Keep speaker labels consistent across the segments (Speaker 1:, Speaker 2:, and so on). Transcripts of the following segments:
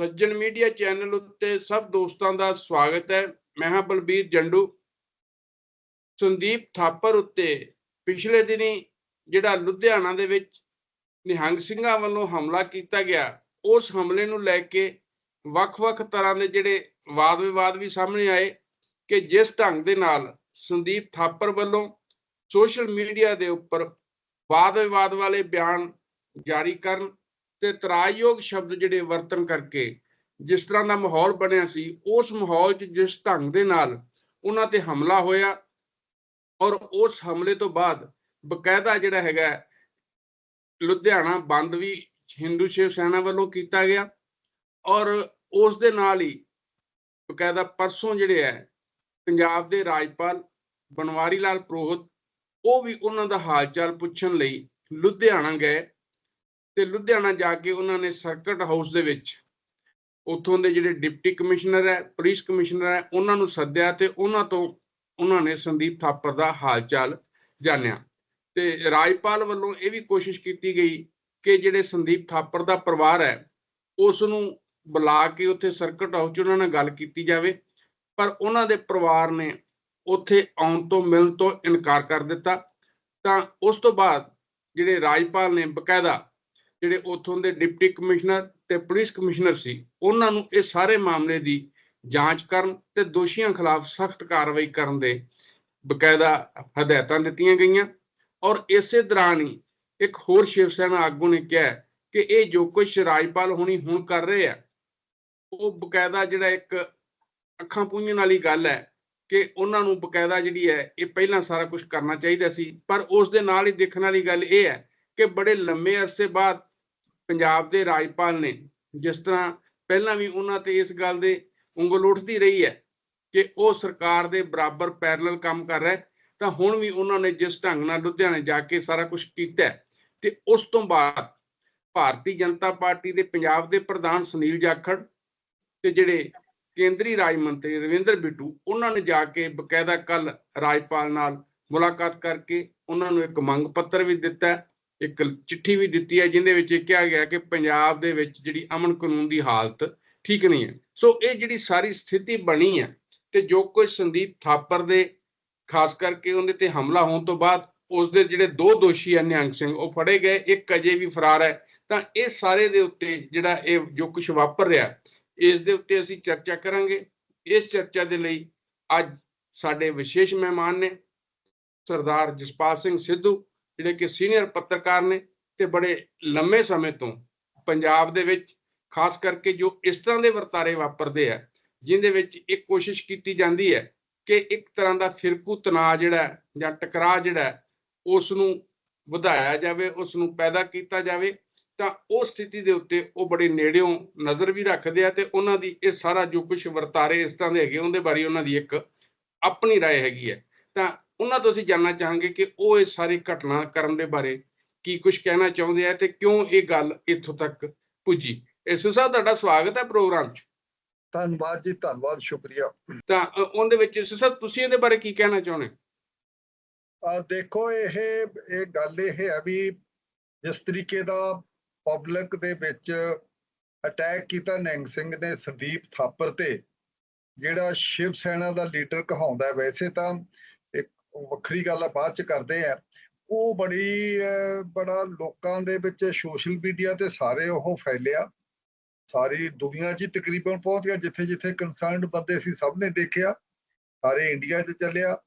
Speaker 1: ਸੱਜਣ media channel ਉੱਤੇ ਸਭ ਦੋਸਤਾਂ ਦਾ ਸਵਾਗਤ ਹੈ। ਮੈਂ ਹਾਂ ਬਲਬੀਰ ਜੰਡੂ। ਸੰਦੀਪ ਥਾਪਰ ਉੱਤੇ ਪਿਛਲੇ ਦਿਨੀ ਜਿਹੜਾ ਲੁਧਿਆਣਾ ਦੇ ਵਿੱਚ ਨਿਹੰਗ ਸਿੰਘਾਂ ਵੱਲੋਂ ਹਮਲਾ ਕੀਤਾ ਗਿਆ, ਉਸ ਹਮਲੇ ਨੂੰ ਲੈ ਕੇ ਵੱਖ-ਵੱਖ ਤਰ੍ਹਾਂ ਦੇ ਜਿਹੜੇ ਵਾਦ ਵਿਵਾਦ ਵੀ ਸਾਹਮਣੇ ਆਏ ਕਿ ਜਿਸ ਢੰਗ ਦੇ ਨਾਲ ਸੰਦੀਪ ਥਾਪਰ ਵੱਲੋਂ ਸੋਸ਼ਲ ਮੀਡੀਆ ਦੇ ਉੱਪਰ ਵਾਦ ਵਿਵਾਦ ਵਾਲੇ ਬਿਆਨ ਜਾਰੀ ਕਰਨ ਤੇ ਤਰਾਜਯੋਗ ਸ਼ਬਦ ਜਿਹੜੇ ਵਰਤਨ ਕਰਕੇ ਜਿਸ ਤਰ੍ਹਾਂ ਦਾ ਮਾਹੌਲ ਬਣਿਆ ਸੀ, ਉਸ ਮਾਹੌਲ 'ਚ ਜਿਸ ਢੰਗ ਦੇ ਨਾਲ ਉਹਨਾਂ ਤੇ ਹਮਲਾ ਹੋਇਆ ਔਰ ਉਸ ਹਮਲੇ ਤੋਂ ਬਾਅਦ ਬਕਾਇਦਾ ਜਿਹੜਾ ਹੈਗਾ ਲੁਧਿਆਣਾ ਬੰਦ ਵੀ ਹਿੰਦੂ ਸ਼ਿਵ ਸੈਨਾ ਵੱਲੋਂ ਕੀਤਾ ਗਿਆ ਔਰ ਉਸ ਦੇ ਨਾਲ ਹੀ ਬਕਾਇਦਾ ਪਰਸੋਂ ਜਿਹੜੇ ਹੈ, ਪੰਜਾਬ ਦੇ ਰਾਜਪਾਲ ਬਨਵਾਰੀ ਲਾਲ ਪ੍ਰੋਹਤ, ਉਹ ਵੀ ਉਹਨਾਂ ਦਾ ਹਾਲ ਚਾਲ ਪੁੱਛਣ ਲਈ ਲੁਧਿਆਣਾ ਗਏ ਤੇ ਲੁਧਿਆਣਾ ਜਾ ਕੇ ਉਹਨਾਂ ਨੇ ਸਰਕਟ ਹਾਊਸ ਦੇ ਵਿੱਚ ਉੱਥੋਂ ਦੇ ਜਿਹੜੇ ਡਿਪਟੀ ਕਮਿਸ਼ਨਰ ਹੈ, ਪੁਲਿਸ ਕਮਿਸ਼ਨਰ ਹੈ, ਉਹਨਾਂ ਨੂੰ ਸੱਦਿਆ ਤੇ ਉਹਨਾਂ ਤੋਂ ਉਹਨਾਂ ਨੇ ਸੰਦੀਪ ਥਾਪਰ ਦਾ ਹਾਲ ਚਾਲ ਜਾਣਿਆ। ਤੇ ਰਾਜਪਾਲ ਵੱਲੋਂ ਇਹ ਵੀ ਕੋਸ਼ਿਸ਼ ਕੀਤੀ ਗਈ ਕਿ ਜਿਹੜੇ ਸੰਦੀਪ ਥਾਪਰ ਦਾ ਪਰਿਵਾਰ ਹੈ ਉਸ ਨੂੰ ਬੁਲਾ ਕੇ ਉੱਥੇ ਸਰਕਟ ਹਾਊਸ 'ਚ ਉਹਨਾਂ ਨਾਲ ਗੱਲ ਕੀਤੀ ਜਾਵੇ, ਪਰ ਉਹਨਾਂ ਦੇ ਪਰਿਵਾਰ ਨੇ ਉੱਥੇ ਆਉਣ ਤੋਂ ਮਿਲਣ ਤੋਂ ਇਨਕਾਰ ਕਰ ਦਿੱਤਾ। ਤਾਂ ਉਸ ਤੋਂ ਬਾਅਦ ਜਿਹੜੇ ਰਾਜਪਾਲ ਨੇ ਬਕਾਇਦਾ ਜਿਹੜੇ ਉੱਥੋਂ ਦੇ ਡਿਪਟੀ ਕਮਿਸ਼ਨਰ ਤੇ ਪੁਲਿਸ ਕਮਿਸ਼ਨਰ ਸੀ, ਉਹਨਾਂ ਨੂੰ ਇਹ ਸਾਰੇ ਮਾਮਲੇ ਦੀ ਜਾਂਚ ਕਰਨ ਤੇ ਦੋਸ਼ੀਆਂ ਖਿਲਾਫ ਸਖਤ ਕਾਰਵਾਈ ਕਰਨ ਦੇ ਬਕਾਇਦਾ ਹਦਾਇਤਾਂ ਦਿੱਤੀਆਂ ਗਈਆਂ। ਔਰ ਇਸੇ ਦੌਰਾਨ ਹੀ ਇੱਕ ਹੋਰ ਸ਼ਿਵ ਸੈਨਾ ਆਗੂ ਨੇ ਕਿਹਾ ਕਿ ਇਹ ਜੋ ਕੁਝ ਰਾਜਪਾਲ ਹੁਣੀ ਹੁਣ ਕਰ ਰਹੇ ਆ, ਉਹ ਬਕਾਇਦਾ ਜਿਹੜਾ ਇੱਕ ਅੱਖਾਂ ਪੂੰਝਣ ਵਾਲੀ ਗੱਲ ਹੈ ਕਿ ਉਹਨਾਂ ਨੂੰ ਬਕਾਇਦਾ ਜਿਹੜੀ ਹੈ, ਇਹ ਪਹਿਲਾਂ ਸਾਰਾ ਕੁਝ ਕਰਨਾ ਚਾਹੀਦਾ ਸੀ। ਪਰ ਉਸ ਦੇ ਨਾਲ ਹੀ ਦੇਖਣ ਵਾਲੀ ਗੱਲ ਇਹ ਹੈ ਕਿ ਬੜੇ ਲੰਮੇ ਅਰਸੇ ਬਾਅਦ ਪੰਜਾਬ ਦੇ ਰਾਜਪਾਲ ਨੇ ਜਿਸ ਤਰ੍ਹਾਂ ਪਹਿਲਾਂ ਵੀ ਉਹਨਾਂ ਤੇ ਇਸ ਗੱਲ ਦੇ ਉਂਗਲ ਉੱਠਦੀ ਰਹੀ ਹੈ ਕਿ ਉਹ ਸਰਕਾਰ ਦੇ ਬਰਾਬਰ ਪੈਰਲਲ ਕੰਮ ਕਰ ਰਿਹਾ ਤਾਂ ਹੁਣ ਵੀ ਉਹਨਾਂ ਨੇ ਜਿਸ ਢੰਗ ਨਾਲ ਲੁਧਿਆਣੇ ਜਾ ਕੇ ਸਾਰਾ ਕੁਝ ਕੀਤਾ ਹੈ, ਤੇ ਉਸ ਤੋਂ ਬਾਅਦ ਭਾਰਤੀ ਜਨਤਾ ਪਾਰਟੀ ਦੇ ਪੰਜਾਬ ਦੇ ਪ੍ਰਧਾਨ ਸੁਨੀਲ ਜਾਖੜ ਤੇ ਜਿਹੜੇ ਕੇਂਦਰੀ ਰਾਜ ਮੰਤਰੀ ਰਵਿੰਦਰ ਬਿੱਟੂ ਉਹਨਾਂ ਨੇ ਜਾ ਕੇ ਬਕਾਇਦਾ ਕੱਲ ਰਾਜਪਾਲ ਨਾਲ ਮੁਲਾਕਾਤ ਕਰਕੇ ਉਹਨਾਂ ਨੂੰ ਇੱਕ ਮੰਗ ਪੱਤਰ ਵੀ ਦਿੱਤਾ ਇੱਕ ਚਿੱਠੀ ਵੀ ਦਿੱਤੀ ਹੈ ਜਿੰਦੇ ਵਿੱਚ ਇਹ ਕਿਹਾ ਗਿਆ ਕਿ ਪੰਜਾਬ ਦੇ ਵਿੱਚ ਜਿਹੜੀ ਅਮਨ ਕਾਨੂੰਨ ਦੀ ਹਾਲਤ ਠੀਕ ਨਹੀਂ ਹੈ। ਸੋ ਇਹ ਜਿਹੜੀ ਸਾਰੀ ਸਥਿਤੀ ਬਣੀ ਹੈ ਤੇ ਜੋ ਕੁਝ ਸੰਦੀਪ ਥਾਪਰ ਦੇ, ਖਾਸ ਕਰਕੇ ਉਹਦੇ ਤੇ ਹਮਲਾ ਹੋਣ ਤੋਂ ਬਾਅਦ ਉਸ ਦੇ ਜਿਹੜੇ ਦੋ ਦੋਸ਼ੀ ਆ ਨਿਹੰਗ ਸਿੰਘ, ਉਹ ਫੜੇ ਗਏ, ਇੱਕ ਅਜੇ ਵੀ ਫਰਾਰ ਹੈ। ਤਾਂ ਇਹ ਸਾਰੇ ਦੇ ਉੱਤੇ ਜਿਹੜਾ ਇਹ ਜੋ ਕੁਝ ਵਾਪਰ ਰਿਹਾ, ਇਸ ਦੇ ਉੱਤੇ ਅਸੀਂ ਚਰਚਾ ਕਰਾਂਗੇ। ਇਸ ਚਰਚਾ ਦੇ ਲਈ ਅੱਜ ਸਾਡੇ ਵਿਸ਼ੇਸ਼ ਮਹਿਮਾਨ ਨੇ, ਸਰਦਾਰ ਜਸਪਾਲ ਸਿੰਘ ਸਿੱਧੂ ਜਿਹੜੇ ਕਿ ਸੀਨੀਅਰ ਪੱਤਰਕਾਰ ਨੇ ਤੇ ਬੜੇ ਲੰਮੇ ਸਮੇਂ ਤੋਂ ਪੰਜਾਬ ਦੇ ਵਿੱਚ ਖਾਸ ਕਰਕੇ ਜੋ ਇਸ ਤਰ੍ਹਾਂ ਦੇ ਵਰਤਾਰੇ ਵਾਪਰਦੇ ਆ ਜਿੰਦੇ ਵਿੱਚ ਇੱਕ ਕੋਸ਼ਿਸ਼ ਕੀਤੀ ਜਾਂਦੀ ਹੈ ਕਿ ਇੱਕ ਤਰ੍ਹਾਂ ਦਾ ਫਿਰਕੂ ਤਣਾਅ ਜਿਹੜਾ ਹੈ ਜਾਂ ਟਕਰਾਅ ਜਿਹੜਾ ਹੈ, ਉਸ ਨੂੰ ਵਧਾਇਆ ਜਾਵੇ ਉਸ ਨੂੰ ਪੈਦਾ ਕੀਤਾ ਜਾਵੇ ਤਾਂ ਉਹ ਸਥਿਤੀ ਦੇ ਉੱਤੇ ਉਹ ਬੜੇ ਨੇੜਿਓਂ ਨਜ਼ਰ ਵੀ ਰੱਖਦੇ ਆ ਤੇ ਉਹਨਾਂ ਦੀ ਇਹ ਸਾਰਾ ਜੋ ਕੁਝ ਵਰਤਾਰੇ ਇਸ ਤਰ੍ਹਾਂ ਦੇ ਹੈਗੇ ਉਹਦੇ ਬਾਰੇ ਉਹਨਾਂ ਦੀ ਇੱਕ ਆਪਣੀ رائے ਹੈਗੀ ਹੈ ਤਾਂ ਉਹਨਾਂ ਤੋਂ ਅਸੀਂ ਜਾਨਣਾ ਚਾਹਾਂਗੇ ਕਿ ਉਹ ਇਹ ਸਾਰੀ ਘਟਨਾ ਕਰਨ ਦੇ ਬਾਰੇ ਕੀ ਕੁਝ ਕਹਿਣਾ ਚਾਹੁੰਦੇ ਆ ਤੇ ਕਿਉਂ ਇਹ ਗੱਲ ਇੱਥੋਂ ਤੱਕ ਪੁੱਜੀ। ਇਸ ਸਾਹਿਬ ਤੁਹਾਡਾ ਸਵਾਗਤ ਹੈ ਪ੍ਰੋਗਰਾਮ 'ਚ।
Speaker 2: ਧੰਨਵਾਦ ਜੀ ਧੰਨਵਾਦ ਸ਼ੁਕਰੀਆ।
Speaker 1: ਤਾਂ ਉਹਦੇ ਵਿੱਚ ਸਾਹਿਬ ਤੁਸੀਂ ਇਹਦੇ ਬਾਰੇ ਕੀ ਕਹਿਣਾ ਚਾਹੁੰਦੇ?
Speaker 2: ਆ ਦੇਖੋ ਇਹ ਇਹ ਗੱਲ ਇਹ ਹੈ ਵੀ ਜਿਸ ਤਰੀਕੇ ਦਾ ਪਬਲਿਕ ਦੇ ਵਿੱਚ ਅਟੈਕ ਕੀਤਾ ਨਿਹੰਗ ਸਿੰਘ ਨੇ ਸੰਦੀਪ ਥਾਪਰ ਤੇ ਜਿਹੜਾ ਸ਼ਿਵ ਸੈਨਾ ਦਾ ਲੀਡਰ ਕਹਾਉਂਦਾ ਵੈਸੇ ਤਾਂ ਵੱਖਰੀ ਗੱਲ ਆ, ਬਾਅਦ ਚ ਕਰਦੇ ਆ। ਉਹ ਬੜੀ ਬੜਾ ਲੋਕਾਂ ਦੇ ਵਿੱਚ ਸੋਸ਼ਲ ਮੀਡੀਆ ਤੇ ਸਾਰੇ ਉਹ ਫੈਲਿਆ। ਸਾਰੀ ਦੁਨੀਆ 'ਚ ਤਕਰੀਬਨ ਪਹੁੰਚ ਗਿਆ, ਜਿੱਥੇ ਜਿੱਥੇ ਕੰਸਰਨਡ ਬੰਦੇ ਸੀ ਸਭ ਨੇ ਦੇਖਿਆ। ਸਾਰੇ ਇੰਡੀਆ 'ਚ ਚੱਲਿਆ।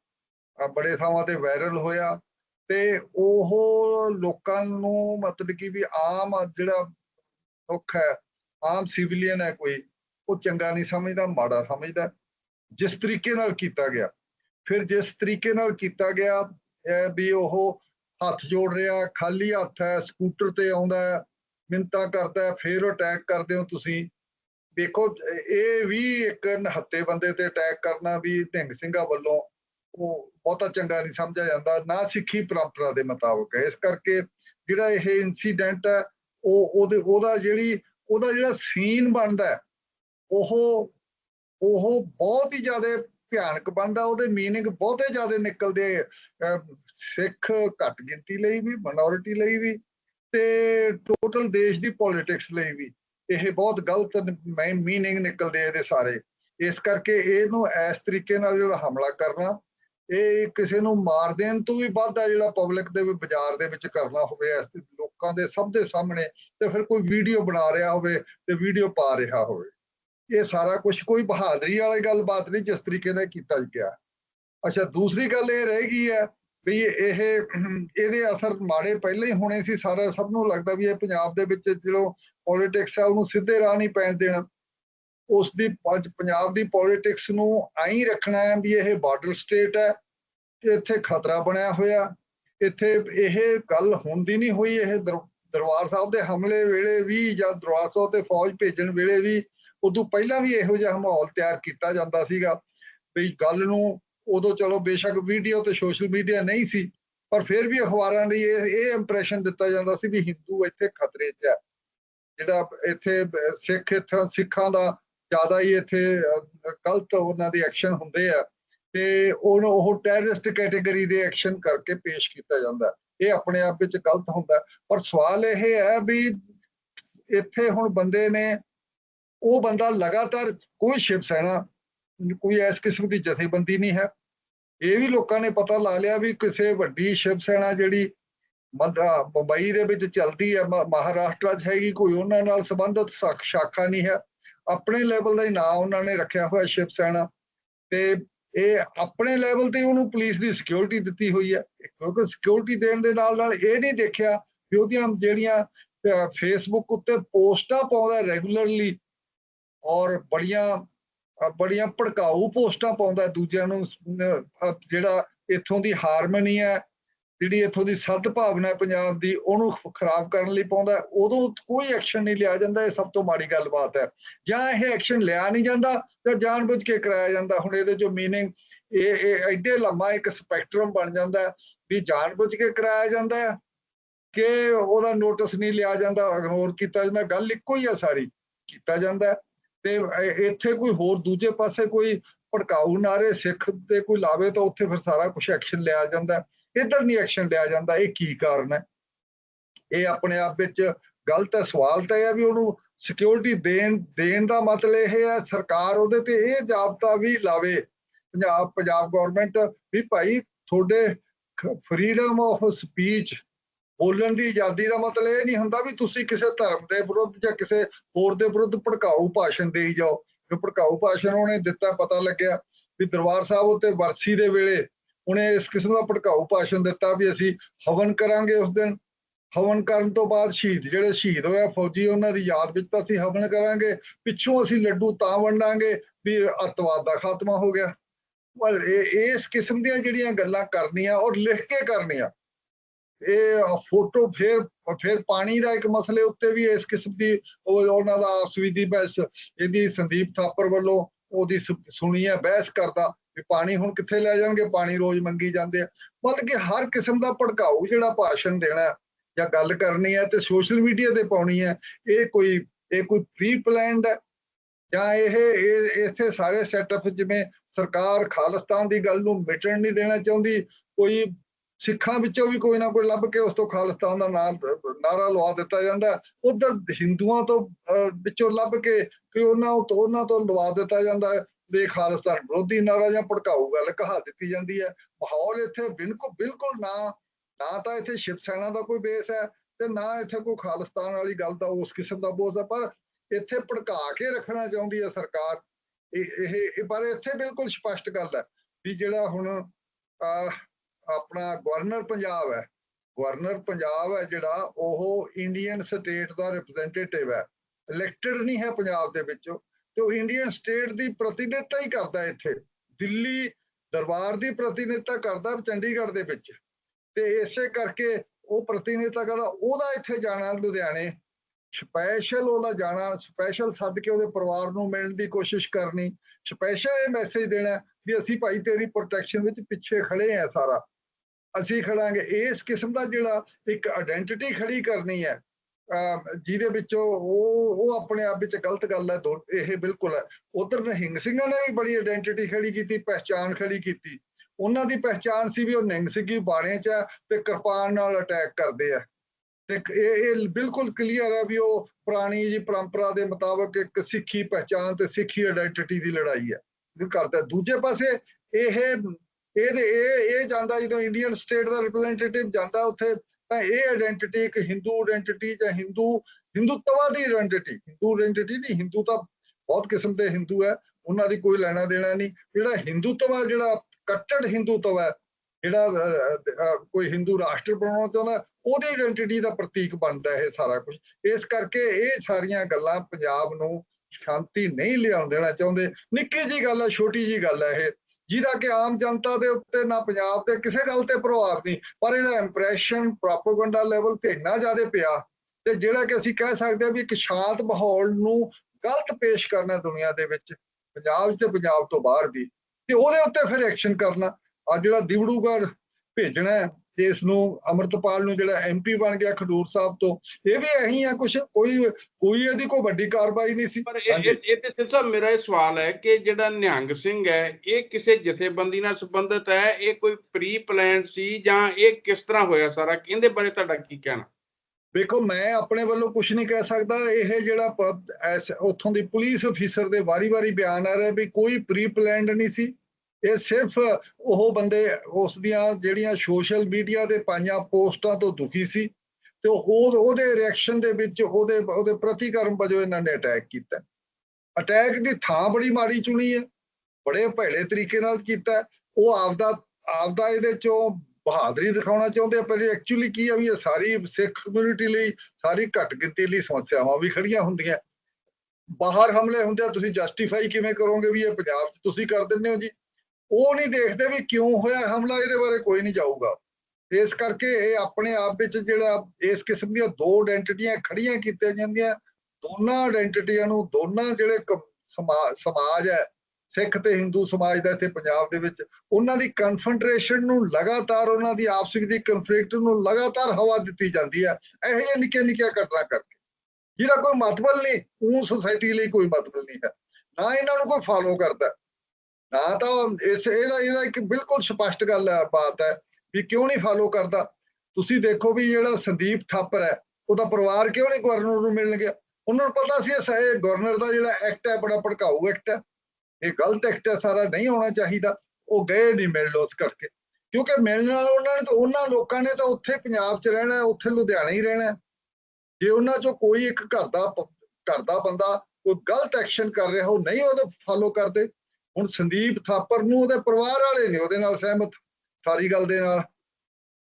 Speaker 2: ਆ ਬੜੇ ਥਾਵਾਂ ਤੇ ਵਾਇਰਲ ਹੋਇਆ। ਤੇ ਉਹ ਲੋਕਾਂ ਨੂੰ ਮਤਲਬ ਕਿ ਵੀ ਆਮ ਜਿਹੜਾ ਦੁੱਖ ਹੈ, ਆਮ ਸਿਵਲੀਅਨ ਹੈ ਕੋਈ, ਉਹ ਚੰਗਾ ਨਹੀਂ ਸਮਝਦਾ, ਮਾੜਾ ਸਮਝਦਾ। ਜਿਸ ਤਰੀਕੇ ਨਾਲ ਕੀਤਾ ਗਿਆ। ਫਿਰ ਜਿਸ ਤਰੀਕੇ ਨਾਲ ਕੀਤਾ ਗਿਆ ਵੀ ਉਹ ਹੱਥ ਜੋੜ ਰਿਹਾ, ਖਾਲੀ ਹੱਥ ਹੈ, ਸਕੂਟਰ ਤੇ ਆਉਂਦਾ ਹੈ ਮਿੰਤਾ ਕਰਦਾ ਹੈ, ਫਿਰ ਅਟੈਕ ਕਰਦੇ ਹੋ ਤੁਸੀਂ। ਦੇਖੋ ਇਹ ਵੀ ਇੱਕ ਨਹੱਤੇ ਬੰਦੇ ਤੇ ਅਟੈਕ ਕਰਨਾ ਵੀ ਢਿੰਗ ਸਿੰਘਾਂ ਵੱਲੋਂ ਉਹ ਬਹੁਤਾ ਚੰਗਾ ਨਹੀਂ ਸਮਝਿਆ ਜਾਂਦਾ, ਨਾ ਸਿੱਖੀ ਪਰੰਪਰਾ ਦੇ ਮੁਤਾਬਕ ਇਸ ਕਰਕੇ ਜਿਹੜਾ ਇਹ ਇਨਸੀਡੈਂਟ ਹੈ, ਉਹ ਉਹਦੇ, ਉਹਦਾ ਜਿਹੜੀ, ਉਹਦਾ ਜਿਹੜਾ ਸੀਨ ਬਣਦਾ ਉਹ ਉਹ ਬਹੁਤ ਹੀ ਜ਼ਿਆਦਾ ਭਿਆਨਕ ਬਣਦਾ ਉਹਦੇ ਮੀਨਿੰਗ ਬਹੁਤੇ ਜ਼ਿਆਦਾ ਨਿਕਲਦੇ ਸਿੱਖ ਘੱਟ ਗਿਣਤੀ ਲਈ ਵੀ ਮਿਨੋਰਿਟੀ ਲਈ ਵੀ, ਤੇ ਟੋਟਲ ਦੇਸ਼ ਦੀ ਪੋਲਿਟਿਕਸ ਲਈ ਵੀ। ਇਹ ਬਹੁਤ ਗਲਤ ਮੀਨਿੰਗ ਨਿਕਲਦੇ ਇਹਦੇ ਸਾਰੇ। ਇਸ ਕਰਕੇ ਇਹਨੂੰ ਇਸ ਤਰੀਕੇ ਨਾਲ ਜਿਹੜਾ ਹਮਲਾ ਕਰਨਾ, ਇਹ ਕਿਸੇ ਨੂੰ ਮਾਰ ਦੇਣ ਤੋਂ ਵੀ ਵੱਧ ਆ, ਜਿਹੜਾ ਪਬਲਿਕ ਦੇ ਵੀ ਬਾਜ਼ਾਰ ਦੇ ਵਿੱਚ ਕਰਨਾ ਹੋਵੇ, ਇਸ ਲੋਕਾਂ ਦੇ ਸਭ ਦੇ ਸਾਹਮਣੇ, ਤੇ ਫਿਰ ਕੋਈ ਵੀਡੀਓ ਬਣਾ ਰਿਹਾ ਹੋਵੇ, ਤੇ ਵੀਡੀਓ ਪਾ ਰਿਹਾ ਹੋਵੇ। ਇਹ ਸਾਰਾ ਕੁਝ ਕੋਈ ਬਹਾਦਰੀ ਵਾਲੀ ਗੱਲਬਾਤ ਨਹੀਂ ਜਿਸ ਤਰੀਕੇ ਨਾਲ ਕੀਤਾ ਗਿਆ। ਅੱਛਾ, ਦੂਸਰੀ ਗੱਲ ਇਹ ਰਹਿ ਗਈ ਹੈ ਵੀ ਇਹ, ਇਹਦੇ ਅਸਰ ਮਾੜੇ ਪਹਿਲਾਂ ਹੀ ਹੋਣੇ ਸੀ। ਸਾਰਾ ਸਭ ਨੂੰ ਲੱਗਦਾ ਵੀ ਇਹ ਪੰਜਾਬ ਦੇ ਵਿੱਚ ਜਿਹੜਾ ਪੋਲਿਟਿਕਸ ਆ, ਉਹਨੂੰ ਸਿੱਧੇ ਰਾਹ ਨਹੀਂ ਪੈਣ ਦੇਣਾ। ਉਸ ਦੀ ਪੰਜਾਬ ਦੀ ਪੋਲਿਟਿਕਸ ਨੂੰ ਆਈ ਰੱਖਣਾ ਹੈ ਵੀ ਇਹ ਬਾਰਡਰ ਸਟੇਟ ਹੈ, ਇੱਥੇ ਖਤਰਾ ਬਣਿਆ ਹੋਇਆ। ਇੱਥੇ ਇਹ ਗੱਲ ਹੁੰਦੀ ਨਹੀਂ ਹੋਈ, ਇਹ ਦਰ- ਦਰਬਾਰ ਸਾਹਿਬ ਦੇ ਹਮਲੇ ਵੇਲੇ ਵੀ ਜਾਂ ਦਰਬਾਰ ਸਾਹਿਬ ਤੇ ਫੌਜ ਭੇਜਣ ਵੇਲੇ ਵੀ ਉਦੋਂ ਪਹਿਲਾਂ ਵੀ ਇਹੋ ਜਿਹਾ ਮਾਹੌਲ ਤਿਆਰ ਕੀਤਾ ਜਾਂਦਾ ਸੀਗਾ ਵੀ ਗੱਲ ਨੂੰ ਉਦੋਂ ਚਲੋ ਬੇਸ਼ੱਕ ਵੀਡੀਓ ਤੇ ਸੋਸ਼ਲ ਮੀਡੀਆ ਨਹੀਂ ਸੀ, ਪਰ ਫਿਰ ਵੀ ਅਖਬਾਰਾਂ ਲਈ ਇਹ ਇਹ ਇੰਪ੍ਰੈਸ਼ਨ ਦਿੱਤਾ ਜਾਂਦਾ ਸੀ ਵੀ ਹਿੰਦੂ ਇੱਥੇ ਖਤਰੇ 'ਚ ਹੈ। ਜਿਹੜਾ ਇੱਥੇ, ਸਿੱਖ ਇੱਥੇ, ਸਿੱਖਾਂ ਦਾ ਜ਼ਿਆਦਾ ਹੀ ਇੱਥੇ ਗਲਤ ਉਹਨਾਂ ਦੇ ਐਕਸ਼ਨ ਹੁੰਦੇ ਆ ਤੇ ਉਹਨੂੰ ਉਹ ਟੈਰਰਿਸਟ ਕੈਟਾਗਰੀ ਦੇ ਐਕਸ਼ਨ ਕਰਕੇ ਪੇਸ਼ ਕੀਤਾ ਜਾਂਦਾ। ਇਹ ਆਪਣੇ ਆਪ ਵਿੱਚ ਗਲਤ ਹੁੰਦਾ। ਪਰ ਸਵਾਲ ਇਹ ਹੈ ਵੀ ਇੱਥੇ ਹੁਣ ਬੰਦੇ ਨੇ ਉਹ ਬੰਦਾ ਲਗਾਤਾਰ ਕੋਈ ਸ਼ਿਵ ਸੈਨਾ ਕੋਈ ਇਸ ਕਿਸਮ ਦੀ ਜਥੇਬੰਦੀ ਨਹੀਂ ਹੈ। ਇਹ ਵੀ ਲੋਕਾਂ ਨੇ ਪਤਾ ਲਾ ਲਿਆ ਵੀ ਕਿਸੇ ਵੱਡੀ ਸ਼ਿਵ ਸੈਨਾ ਜਿਹੜੀ ਮੱਧ- ਮੁੰਬਈ ਦੇ ਵਿੱਚ ਚੱਲਦੀ ਹੈ, ਮ- ਮਹਾਰਾਸ਼ਟਰ 'ਚ ਹੈਗੀ, ਕੋਈ ਉਹਨਾਂ ਨਾਲ ਸੰਬੰਧਿਤ ਸ਼ਾ- ਸ਼ਾਖਾ ਨਹੀਂ ਹੈ। ਆਪਣੇ ਲੈਵਲ ਦਾ ਹੀ ਨਾਂ ਉਹਨਾਂ ਨੇ ਰੱਖਿਆ ਹੋਇਆ ਸ਼ਿਵ ਸੈਨਾ ਤੇ ਇਹ ਆਪਣੇ ਲੈਵਲ ਤੇ ਉਹਨੂੰ ਪੁਲਿਸ ਦੀ ਸਿਕਿਉਰਿਟੀ ਦਿੱਤੀ ਹੋਈ ਹੈ। ਕਿਉਂਕਿ ਸਿਕਿਉਰਿਟੀ ਦੇਣ ਦੇ ਨਾਲ ਨਾਲ ਇਹ ਨਹੀਂ ਦੇਖਿਆ ਵੀ ਉਹਦੀਆਂ ਜਿਹੜੀਆਂ ਫੇਸਬੁੱਕ ਉੱਤੇ ਪੋਸਟਾਂ ਪਾਉਂਦਾ ਰੈਗੂਲਰਲੀ ਔਰ ਬੜੀਆਂ ਬੜੀਆਂ ਭੜਕਾਊ ਪੋਸਟਾਂ ਪਾਉਂਦਾ ਦੂਜਿਆਂ ਨੂੰ ਜਿਹੜਾ ਇੱਥੋਂ ਦੀ ਹਾਰਮਨੀ ਹੈ, ਜਿਹੜੀ ਇੱਥੋਂ ਦੀ ਸਦਭਾਵਨਾ ਹੈ ਪੰਜਾਬ ਦੀ, ਉਹਨੂੰ ਖਰਾਬ ਕਰਨ ਲਈ ਪਾਉਂਦਾ ਉਦੋਂ ਕੋਈ ਐਕਸ਼ਨ ਨਹੀਂ ਲਿਆ ਜਾਂਦਾ, ਇਹ ਸਭ ਤੋਂ ਮਾੜੀ ਗੱਲਬਾਤ ਹੈ। ਜਾਂ ਇਹ ਐਕਸ਼ਨ ਲਿਆ ਨਹੀਂ ਜਾਂਦਾ, ਜਾਂ ਜਾਣਬੁੱਝ ਕੇ ਕਰਾਇਆ ਜਾਂਦਾ। ਹੁਣ ਇਹਦੇ ਜੋ ਮੀਨਿੰਗ ਇਹ ਇਹ ਐਡੇ ਲੰਮਾ ਇੱਕ ਸਪੈਕਟਰਮ ਬਣ ਜਾਂਦਾ ਹੈ ਵੀ ਜਾਣਬੁੱਝ ਕੇ ਕਰਾਇਆ ਜਾਂਦਾ ਹੈ ਕਿ ਉਹਦਾ ਨੋਟਿਸ ਨਹੀਂ ਲਿਆ ਜਾਂਦਾ ਇਗਨੋਰ ਕੀਤਾ ਜਾਂਦਾ। ਗੱਲ ਇੱਕੋ ਹੀ ਆ ਸਾਰੀ, ਕੀਤਾ ਜਾਂਦਾ ਤੇ ਇੱਥੇ ਕੋਈ ਹੋਰ ਦੂਜੇ ਪਾਸੇ ਕੋਈ ਭੜਕਾਊ ਨਾਰੇ ਸਿੱਖ ਤੇ ਕੋਈ ਲਾਵੇ ਤਾਂ ਉੱਥੇ ਫਿਰ ਸਾਰਾ ਕੁਝ ਐਕਸ਼ਨ ਲਿਆ ਜਾਂਦਾ। ਇੱਧਰ ਨਹੀਂ ਐਕਸ਼ਨ ਲਿਆ ਜਾਂਦਾ, ਇਹ ਕੀ ਕਾਰਨ ਹੈ? ਇਹ ਆਪਣੇ ਆਪ ਵਿੱਚ ਗਲਤ ਹੈ, ਸਵਾਲ ਤਾਂ ਇਹ ਹੈ ਵੀ ਉਹਨੂੰ ਸਿਕਿਉਰਿਟੀ ਦੇਣ ਦੇਣ ਦਾ ਮਤਲਬ ਇਹ ਹੈ, ਸਰਕਾਰ ਉਹਦੇ ਤੇ ਇਹ ਜਾਬਤਾ ਵੀ ਲਾਵੇ। ਪੰਜਾਬ ਪੰਜਾਬ ਗਵਰਨਮੈਂਟ ਵੀ ਭਾਈ ਤੁਹਾਡੇ ਫਰੀडम ਆਫ ਸਪੀਚ ਬੋਲਣ ਦੀ ਆਜ਼ਾਦੀ ਦਾ ਮਤਲਬ ਇਹ ਨਹੀਂ ਹੁੰਦਾ ਵੀ ਤੁਸੀਂ ਕਿਸੇ ਧਰਮ ਦੇ ਵਿਰੁੱਧ ਜਾਂ ਕਿਸੇ ਹੋਰ ਦੇ ਵਿਰੁੱਧ ਭੜਕਾਊ ਭਾਸ਼ਣ ਦੇਈ ਜਾਓ। ਕਿ ਭੜਕਾਊ ਭਾਸ਼ਣ ਉਹਨੇ ਦਿੱਤਾ, ਪਤਾ ਲੱਗਿਆ ਵੀ ਦਰਬਾਰ ਸਾਹਿਬ ਉੱਤੇ ਵਰਸੀ ਦੇ ਵੇਲੇ ਉਹਨੇ ਇਸ ਕਿਸਮ ਦਾ ਭੜਕਾਊ ਭਾਸ਼ਣ ਦਿੱਤਾ ਵੀ ਅਸੀਂ ਹਵਨ ਕਰਾਂਗੇ ਉਸ ਦਿਨ। ਹਵਨ ਕਰਨ ਤੋਂ ਬਾਅਦ ਸ਼ਹੀਦ, ਜਿਹੜੇ ਸ਼ਹੀਦ ਹੋਇਆ ਫੌਜੀ, ਉਹਨਾਂ ਦੀ ਯਾਦ ਵਿੱਚ ਤਾਂ ਅਸੀਂ ਹਵਨ ਕਰਾਂਗੇ। ਪਿੱਛੋਂ ਅਸੀਂ ਲੱਡੂ ਤਾਂ ਵੰਡਾਂਗੇ ਵੀ ਅੱਤਵਾਦ ਦਾ ਖਾਤਮਾ ਹੋ ਗਿਆ। ਪਰ ਇਹ, ਇਸ ਕਿਸਮ ਦੀਆਂ ਜਿਹੜੀਆਂ ਗੱਲਾਂ ਕਰਨੀਆਂ ਔਰ ਲਿਖ ਕੇ ਕਰਨੀਆਂ ਇਹ ਫੋਟੋ ਫੇਰ, ਫਿਰ ਪਾਣੀ ਦਾ ਇੱਕ ਮਸਲੇ ਉੱਤੇ ਵੀ ਇਸ ਕਿਸਮ ਦੀ ਉਹਨਾਂ ਦਾ ਆਪਸ ਬਹਿਸ, ਇਹਦੀ ਸੰਦੀਪ ਥਾਪਰ ਵੱਲੋਂ ਉਹਦੀ ਸੁਣੀ ਹੈ, ਬਹਿਸ ਕਰਦਾ ਵੀ ਪਾਣੀ ਹੁਣ ਕਿੱਥੇ ਲੈ ਜਾਣਗੇ? ਪਾਣੀ ਰੋਜ਼ ਮੰਗੀ ਜਾਂਦੇ ਆ। ਮਤਲਬ ਕਿ ਹਰ ਕਿਸਮ ਦਾ ਭੜਕਾਊ ਜਿਹੜਾ ਭਾਸ਼ਣ ਦੇਣਾ ਜਾਂ ਗੱਲ ਕਰਨੀ ਹੈ ਤੇ ਸੋਸ਼ਲ ਮੀਡੀਆ ਤੇ ਪਾਉਣੀ ਹੈ, ਇਹ ਕੋਈ ਇਹ ਕੋਈ ਪ੍ਰੀ ਪਲਾਨਡ ਹੈ ਜਾਂ ਇਹ ਇੱਥੇ ਸਾਰੇ ਸੈਟਅਪ ਜਿਵੇਂ ਸਰਕਾਰ ਖਾਲਿਸਤਾਨ ਦੀ ਗੱਲ ਨੂੰ ਮਿਟਣ ਨਹੀਂ ਦੇਣਾ ਚਾਹੁੰਦੀ, ਕੋਈ ਸਿੱਖਾਂ ਵਿੱਚੋਂ ਵੀ ਕੋਈ ਨਾ ਕੋਈ ਲੱਭ ਕੇ ਉਸ ਤੋਂ ਖਾਲਿਸਤਾਨ ਦਾ ਨਾਮ ਨਾਰਾ ਲਵਾ ਦਿੱਤਾ ਜਾਂਦਾ ਉਧਰ ਹਿੰਦੂਆਂ ਤੋਂ ਵਿੱਚੋਂ ਲੱਭ ਕੇ ਕਿ ਉਹਨਾਂ ਤੋਂ ਉਹਨਾਂ ਤੋਂ ਲਵਾ ਦਿੱਤਾ ਜਾਂਦਾ ਹੈ ਖਾਲਿਸਤਾਨ ਵਿਰੋਧੀ ਨਾਰਾ ਜਾਂ ਭੜਕਾਊ ਗੱਲ ਕਹਾ ਦਿੱਤੀ ਜਾਂਦੀ ਹੈ। ਮਾਹੌਲ ਇੱਥੇ ਬਿਲਕੁਲ ਬਿਲਕੁਲ ਨਾ ਨਾ ਤਾਂ ਇੱਥੇ ਸ਼ਿਵ ਸੈਨਾ ਦਾ ਕੋਈ ਬੇਸ ਹੈ ਤੇ ਨਾ ਇੱਥੇ ਕੋਈ ਖਾਲਿਸਤਾਨ ਵਾਲੀ ਗੱਲ ਦਾ ਉਸ ਕਿਸਮ ਦਾ ਬੋਝ ਹੈ ਪਰ ਇੱਥੇ ਭੜਕਾ ਕੇ ਰੱਖਣਾ ਚਾਹੁੰਦੀ ਹੈ ਸਰਕਾਰ। ਇਹ ਇਹ ਇਹ ਪਰ ਇੱਥੇ ਬਿਲਕੁਲ ਸਪਸ਼ਟ ਗੱਲ ਹੈ ਵੀ ਜਿਹੜਾ ਹੁਣ ਅਹ, ਆਪਣਾ ਗਵਰਨਰ ਪੰਜਾਬ ਹੈ। ਗਵਰਨਰ ਪੰਜਾਬ ਹੈ ਜਿਹੜਾ ਉਹ ਇੰਡੀਅਨ ਸਟੇਟ ਦਾ ਰਿਪਰੈਜ਼ੈਂਟੇਟਿਵ ਹੈ। ਇਲੈਕਟਡ ਨਹੀਂ ਹੈ ਪੰਜਾਬ ਦੇ ਵਿੱਚੋਂ ਤੇ ਉਹ ਇੰਡੀਅਨ ਸਟੇਟ ਦੀ ਪ੍ਰਤੀਨਿਧਤਾ ਹੀ ਕਰਦਾ ਇੱਥੇ। ਦਿੱਲੀ ਦਰਬਾਰ ਦੀ ਪ੍ਰਤੀਨਿਧਤਾ ਕਰਦਾ ਚੰਡੀਗੜ੍ਹ ਦੇ ਵਿੱਚ। ਤੇ ਇਸੇ ਕਰਕੇ ਉਹ ਪ੍ਰਤੀਨਿਧਤਾ ਕਰਦਾ, ਉਹਦਾ ਇੱਥੇ ਜਾਣਾ ਲੁਧਿਆਣੇ। ਸਪੈਸ਼ਲ ਉਹਦਾ ਜਾਣਾ ਸਪੈਸ਼ਲ ਸੱਦ ਕੇ ਉਹਦੇ ਪਰਿਵਾਰ ਨੂੰ ਮਿਲਣ ਦੀ ਕੋਸ਼ਿਸ਼ ਕਰਨੀ। ਸਪੈਸ਼ਲ ਇਹ ਮੈਸੇਜ ਦੇਣਾ ਵੀ ਅਸੀਂ ਭਾਈ ਤੇਰੀ ਪ੍ਰੋਟੈਕਸ਼ਨ ਵਿੱਚ ਪਿੱਛੇ ਖੜੇ ਆ ਸਾਰਾ। ਅਸੀਂ ਖੜਾਂਗੇ। ਇਸ ਕਿਸਮ ਦਾ ਜਿਹੜਾ ਇੱਕ ਆਇਡੈਂਟੀਟੀ ਖੜੀ ਕਰਨੀ ਹੈ ਜਿਹਦੇ ਵਿੱਚੋਂ ਉਹ ਉਹ ਆਪਣੇ ਆਪ ਵਿੱਚ ਗਲਤ ਗੱਲ ਹੈ, ਦੋ- ਇਹ ਬਿਲਕੁਲ ਹੈ। ਉਧਰ ਨਹਿੰਗ ਸਿੰਘਾਂ ਨੇ ਵੀ ਬੜੀ ਆਇਡੈਂਟੀਟੀ ਖੜੀ ਕੀਤੀ ਪਹਿਚਾਨ ਖੜੀ ਕੀਤੀ। ਉਹਨਾਂ ਦੀ ਪਹਿਚਾਨ ਸੀ ਵੀ ਉਹ ਨਿਹੰਗ ਸਿੰਘੀ ਬਾਣੇ 'ਚ ਹੈ ਤੇ ਕਿਰਪਾਨ ਨਾਲ ਅਟੈਕ ਕਰਦੇ ਆ। ਤੇ ਇਹ ਇਹ ਬਿਲਕੁਲ ਕਲੀਅਰ ਹੈ ਵੀ ਉਹ ਪੁਰਾਣੀ ਜੀ ਪਰੰਪਰਾ ਦੇ ਮੁਤਾਬਕ ਇੱਕ ਸਿੱਖੀ ਪਹਿਚਾਨ ਤੇ ਸਿੱਖੀ ਆਇਡੈਂਟੀਟੀ ਦੀ ਲੜਾਈ ਹੈ। ਇਹ ਕਰਦਾ ਦੂਜੇ ਪਾਸੇ ਇਹ ਇਹਦੇ ਇਹ ਇਹ ਜਾਂਦਾ ਜਦੋਂ ਇੰਡੀਅਨ ਸਟੇਟ ਦਾ ਰਿਪਰੈਜ਼ੈਂਟੇਟਿਵ ਜਾਂਦਾ ਉੱਥੇ, ਤਾਂ ਇਹ ਆਇਡੈਂਟੀਟੀ ਇੱਕ ਹਿੰਦੂ ਆਇਡੈਂਟੀਟੀ ਜਾਂ ਹਿੰਦੂ ਹਿੰਦੂਤਵਾ ਦੀ ਆਇਡੈਂਟੀਟੀ ਹਿੰਦੂ ਆਇਡੈਂਟੀਟੀ ਨਹੀਂ ਹਿੰਦੂ ਤਾਂ ਬਹੁਤ ਕਿਸਮ ਦੇ ਹਿੰਦੂ ਹੈ, ਉਹਨਾਂ ਦੀ ਕੋਈ ਲੈਣਾ ਦੇਣਾ ਨਹੀਂ। ਜਿਹੜਾ ਹਿੰਦੂਤਵਾ ਜਿਹੜਾ ਕੱਟੜ ਹਿੰਦੂਤਵ ਹੈ, ਜਿਹੜਾ ਕੋਈ ਹਿੰਦੂ ਰਾਸ਼ਟਰ ਬਣਾਉਣਾ ਚਾਹੁੰਦਾ, ਉਹਦੀ ਆਇਡੈਂਟੀਟੀ ਦਾ ਪ੍ਰਤੀਕ ਬਣਦਾ ਇਹ ਸਾਰਾ ਕੁਝ ਇਸ ਕਰਕੇ ਇਹ ਸਾਰੀਆਂ ਗੱਲਾਂ ਪੰਜਾਬ ਨੂੰ ਸ਼ਾਂਤੀ ਨਹੀਂ ਲਿਆਉਣ ਦੇਣਾ ਚਾਹੁੰਦੇ। ਨਿੱਕੀ ਜੀ ਗੱਲ ਹੈ, ਛੋਟੀ ਜੀ ਗੱਲ ਹੈ ਇਹ। ਜਿਹਦਾ ਕਿ ਆਮ ਜਨਤਾ ਦੇ ਉੱਤੇ ਨਾ ਪੰਜਾਬ ਦੇ ਕਿਸੇ ਗੱਲ ਤੇ ਪ੍ਰਭਾਵ ਨਹੀਂ, ਪਰ ਇਹਦਾ ਇੰਪ੍ਰੈਸ਼ਨ ਪ੍ਰੋਪਗੈਂਡਾ ਲੈਵਲ ਤੇ ਇੰਨਾ ਜ਼ਿਆਦਾ ਪਿਆ ਤੇ ਜਿਹੜਾ ਕਿ ਅਸੀਂ ਕਹਿ ਸਕਦੇ ਹਾਂ ਵੀ ਇੱਕ ਸ਼ਾਂਤ ਮਾਹੌਲ ਨੂੰ ਗਲਤ ਪੇਸ਼ ਕਰਨਾ ਦੁਨੀਆ ਦੇ ਵਿੱਚ, ਪੰਜਾਬ 'ਚ ਤੇ ਪੰਜਾਬ ਤੋਂ ਬਾਹਰ ਵੀ, ਤੇ ਉਹਦੇ ਉੱਤੇ ਫਿਰ ਐਕਸ਼ਨ ਕਰਨਾ। ਆ ਜਿਹੜਾ ਦਿਵੜੂਗੜ ਭੇਜਣਾ ਹੈ ਇਸ ਨੂੰ ਅਮਰਤਪਾਲ ਨੂੰ ਜਿਹੜਾ ਐਮਪੀ ਬਣ ਗਿਆ ਖਡੂਰ ਸਾਹਿਬ ਤੋਂ ਇਹ ਵੀ ਇਹੀ ਆ ਕੁਝ ਕੋਈ ਕੋਈ ਇਹਦੀ ਕੋਈ ਵੱਡੀ ਕਾਰਵਾਈ ਨਹੀਂ ਸੀ।
Speaker 1: ਪਰ ਇਹ। ਇਹ ਤੇ ਸਿਰ ਸਾਹਿਬ ਮੇਰਾ ਇਹ ਸਵਾਲ ਹੈ ਕਿ ਜਿਹੜਾ ਨਿਹੰਗ ਸਿੰਘ ਹੈ ਇਹ ਕਿਸੇ ਜਥੇਬੰਦੀ ਨਾਲ ਸੰਬੰਧਿਤ ਹੈ? ਇਹ ਕੋਈ ਪ੍ਰੀ ਪਲਾਨ ਸੀ ਜਾਂ ਇਹ ਕਿਸ ਤਰ੍ਹਾਂ ਹੋਇਆ ਸਾਰਾ? ਇਹਦੇ ਬਾਰੇ ਤੁਹਾਡਾ ਕੀ ਕਹਿਣਾ?
Speaker 2: ਵੇਖੋ ਮੈਂ ਆਪਣੇ ਵੱਲੋਂ ਕੁਝ ਨਹੀਂ ਕਹਿ ਸਕਦਾ। ਇਹ ਜਿਹੜਾ ਉੱਥੋਂ ਦੀ ਪੁਲਿਸ ਅਫੀਸਰ ਦੇ ਵਾਰੀ-ਵਾਰੀ ਬਿਆਨ ਆ ਰਿਹਾ ਵੀ ਕੋਈ ਪ੍ਰੀ ਪਲਾਨਡ ਨਹੀਂ ਸੀ। ਇਹ ਸਿਰਫ ਉਹ ਬੰਦੇ, ਉਸ ਦੀਆਂ ਜਿਹੜੀਆਂ ਸੋਸ਼ਲ ਮੀਡੀਆ ਤੇ ਪਾਈਆਂ ਪੋਸਟਾਂ ਤੋਂ ਦੁਖੀ ਸੀ ਤੇ ਉਹ, ਉਹਦੇ ਰਿਐਕਸ਼ਨ ਦੇ ਵਿੱਚ ਉਹਦੇ ਉਹਦੇ ਪ੍ਰਤੀਕਰਮ ਵਜੋਂ ਇਹਨਾਂ ਨੇ ਅਟੈਕ ਕੀਤਾ। ਅਟੈਕ ਦੀ ਥਾਂ ਬੜੀ ਮਾੜੀ ਚੁਣੀ ਹੈ, ਬੜੇ ਭੈੜੇ ਤਰੀਕੇ ਨਾਲ ਕੀਤਾ। ਉਹ ਆਪਦਾ ਆਪਦਾ ਇਹਦੇ ਚੋਂ ਬਹਾਦਰੀ ਦਿਖਾਉਣਾ ਚਾਹੁੰਦੇ ਆ, ਪਰ ਐਕਚੁਅਲੀ ਕੀ ਆ ਵੀ ਇਹ ਸਾਰੀ ਸਿੱਖ ਕਮਿਊਨਿਟੀ ਲਈ, ਸਾਰੀ ਘੱਟ ਗਿਣਤੀ ਲਈ ਸਮੱਸਿਆਵਾਂ ਵੀ ਖੜੀਆਂ ਹੁੰਦੀਆਂ। ਬਾਹਰ ਹਮਲੇ ਹੁੰਦੇ ਆ, ਤੁਸੀਂ ਜਸਟੀਫਾਈ ਕਿਵੇਂ ਕਰੋਗੇ ਵੀ ਇਹ ਪੰਜਾਬ 'ਚ ਤੁਸੀਂ ਕਰ ਦਿੰਦੇ ਹੋ ਜੀ? ਉਹ ਨਹੀਂ ਦੇਖਦੇ ਵੀ ਕਿਉਂ ਹੋਇਆ ਹਮਲਾ, ਇਹਦੇ ਬਾਰੇ ਕੋਈ ਨਹੀਂ ਜਾਊਗਾ। ਇਸ ਕਰਕੇ ਇਹ ਆਪਣੇ ਆਪ ਵਿੱਚ ਜਿਹੜਾ ਇਸ ਕਿਸਮ ਦੀਆਂ ਦੋ ਆਇਡੈਂਟੀਟੀਆਂ ਖੜੀਆਂ ਕੀਤੀਆਂ ਜਾਂਦੀਆਂ, ਦੋਨਾਂ ਆਇਡੈਂਟੀਟੀਆਂ ਨੂੰ, ਦੋਨਾਂ ਜਿਹੜੇ ਕ- ਸਮਾ- ਸਮਾਜ ਹੈ, ਸਿੱਖ ਤੇ ਹਿੰਦੂ ਸਮਾਜ ਦਾ ਇੱਥੇ ਪੰਜਾਬ ਦੇ ਵਿੱਚ, ਉਹਨਾਂ ਦੀ ਕਨਫੈਂਟਰੇਸ਼ਨ ਨੂੰ ਲਗਾਤਾਰ ਉਹਨਾਂ ਦੀ ਆਪਸ ਵਿੱਚ ਦੀ ਕਨਫਲਿਕਟ ਨੂੰ ਲਗਾਤਾਰ ਹਵਾ ਦਿੱਤੀ ਜਾਂਦੀ ਹੈ, ਇਹੋ ਜਿਹੇ ਨਿੱਕੇ ਨਿੱਕੇ ਘਟਨਾ ਕਰਕੇ। ਜਿਹਦਾ ਕੋਈ ਮਤਲਬ ਨਹੀਂ ਉਹ ਸੁਸਾਇਟੀ ਲਈ ਕੋਈ ਮਤਲਬ ਨਹੀਂ ਹੈ। ਨਾ ਇਹਨਾਂ ਨੂੰ ਕੋਈ ਫਾਲੋ ਕਰਦਾ। ਹੈ। ਨਾ ਤਾਂ ਇਸ ਇਹਦਾ ਇਹਦਾ ਇੱਕ ਬਿਲਕੁਲ ਸਪਸ਼ਟ ਗੱਲ ਹੈ ਬਾਤ ਹੈ ਵੀ ਕਿਉਂ ਨਹੀਂ ਫਾਲੋ ਕਰਦਾ। ਤੁਸੀਂ ਦੇਖੋ ਵੀ ਜਿਹੜਾ ਸੰਦੀਪ ਥਾਪਰ ਹੈ, ਉਹਦਾ ਪਰਿਵਾਰ ਕਿਉਂ ਨਹੀਂ ਗਵਰਨਰ ਨੂੰ ਮਿਲਣ ਗਿਆ ਉਹਨਾਂ ਨੂੰ ਪਤਾ ਸੀ ਇਹ ਸ- ਗਵਰਨਰ ਦਾ ਜਿਹੜਾ ਐਕਟ ਹੈ, ਬੜਾ ਭੜਕਾਊ ਐਕਟ ਹੈ। ਇਹ ਗਲਤ ਐਕਟ ਹੈ, ਸਾਰਾ ਨਹੀਂ ਹੋਣਾ ਚਾਹੀਦਾ। ਉਹ ਗਏ ਨਹੀਂ ਮਿਲਣ ਉਸ ਕਰਕੇ। ਕਿਉਂਕਿ ਮਿਲਣ ਨਾਲ ਉਹਨਾਂ ਨੇ ਤਾਂ ਉਹਨਾਂ ਲੋਕਾਂ ਨੇ ਤਾਂ ਉੱਥੇ ਪੰਜਾਬ 'ਚ ਰਹਿਣਾ ਉੱਥੇ ਲੁਧਿਆਣਾ ਹੀ ਰਹਿਣਾ ਜੇ ਉਹਨਾਂ 'ਚੋਂ ਕੋਈ ਇੱਕ ਘਰ ਦਾ ਘਰ ਦਾ ਬੰਦਾ ਕੋਈ ਗਲਤ ਐਕਸ਼ਨ ਕਰ ਰਿਹਾ, ਉਹ ਨਹੀਂ ਉਹਦੇ ਫਾਲੋ ਕਰਦੇ ਹੁਣ ਸੰਦੀਪ ਥਾਪਰ ਨੂੰ ਉਹਦੇ ਪਰਿਵਾਰ ਵਾਲੇ ਨੇ ਉਹਦੇ ਨਾਲ ਸਹਿਮਤ, ਸਾਰੀ ਗੱਲ ਦੇ ਨਾਲ।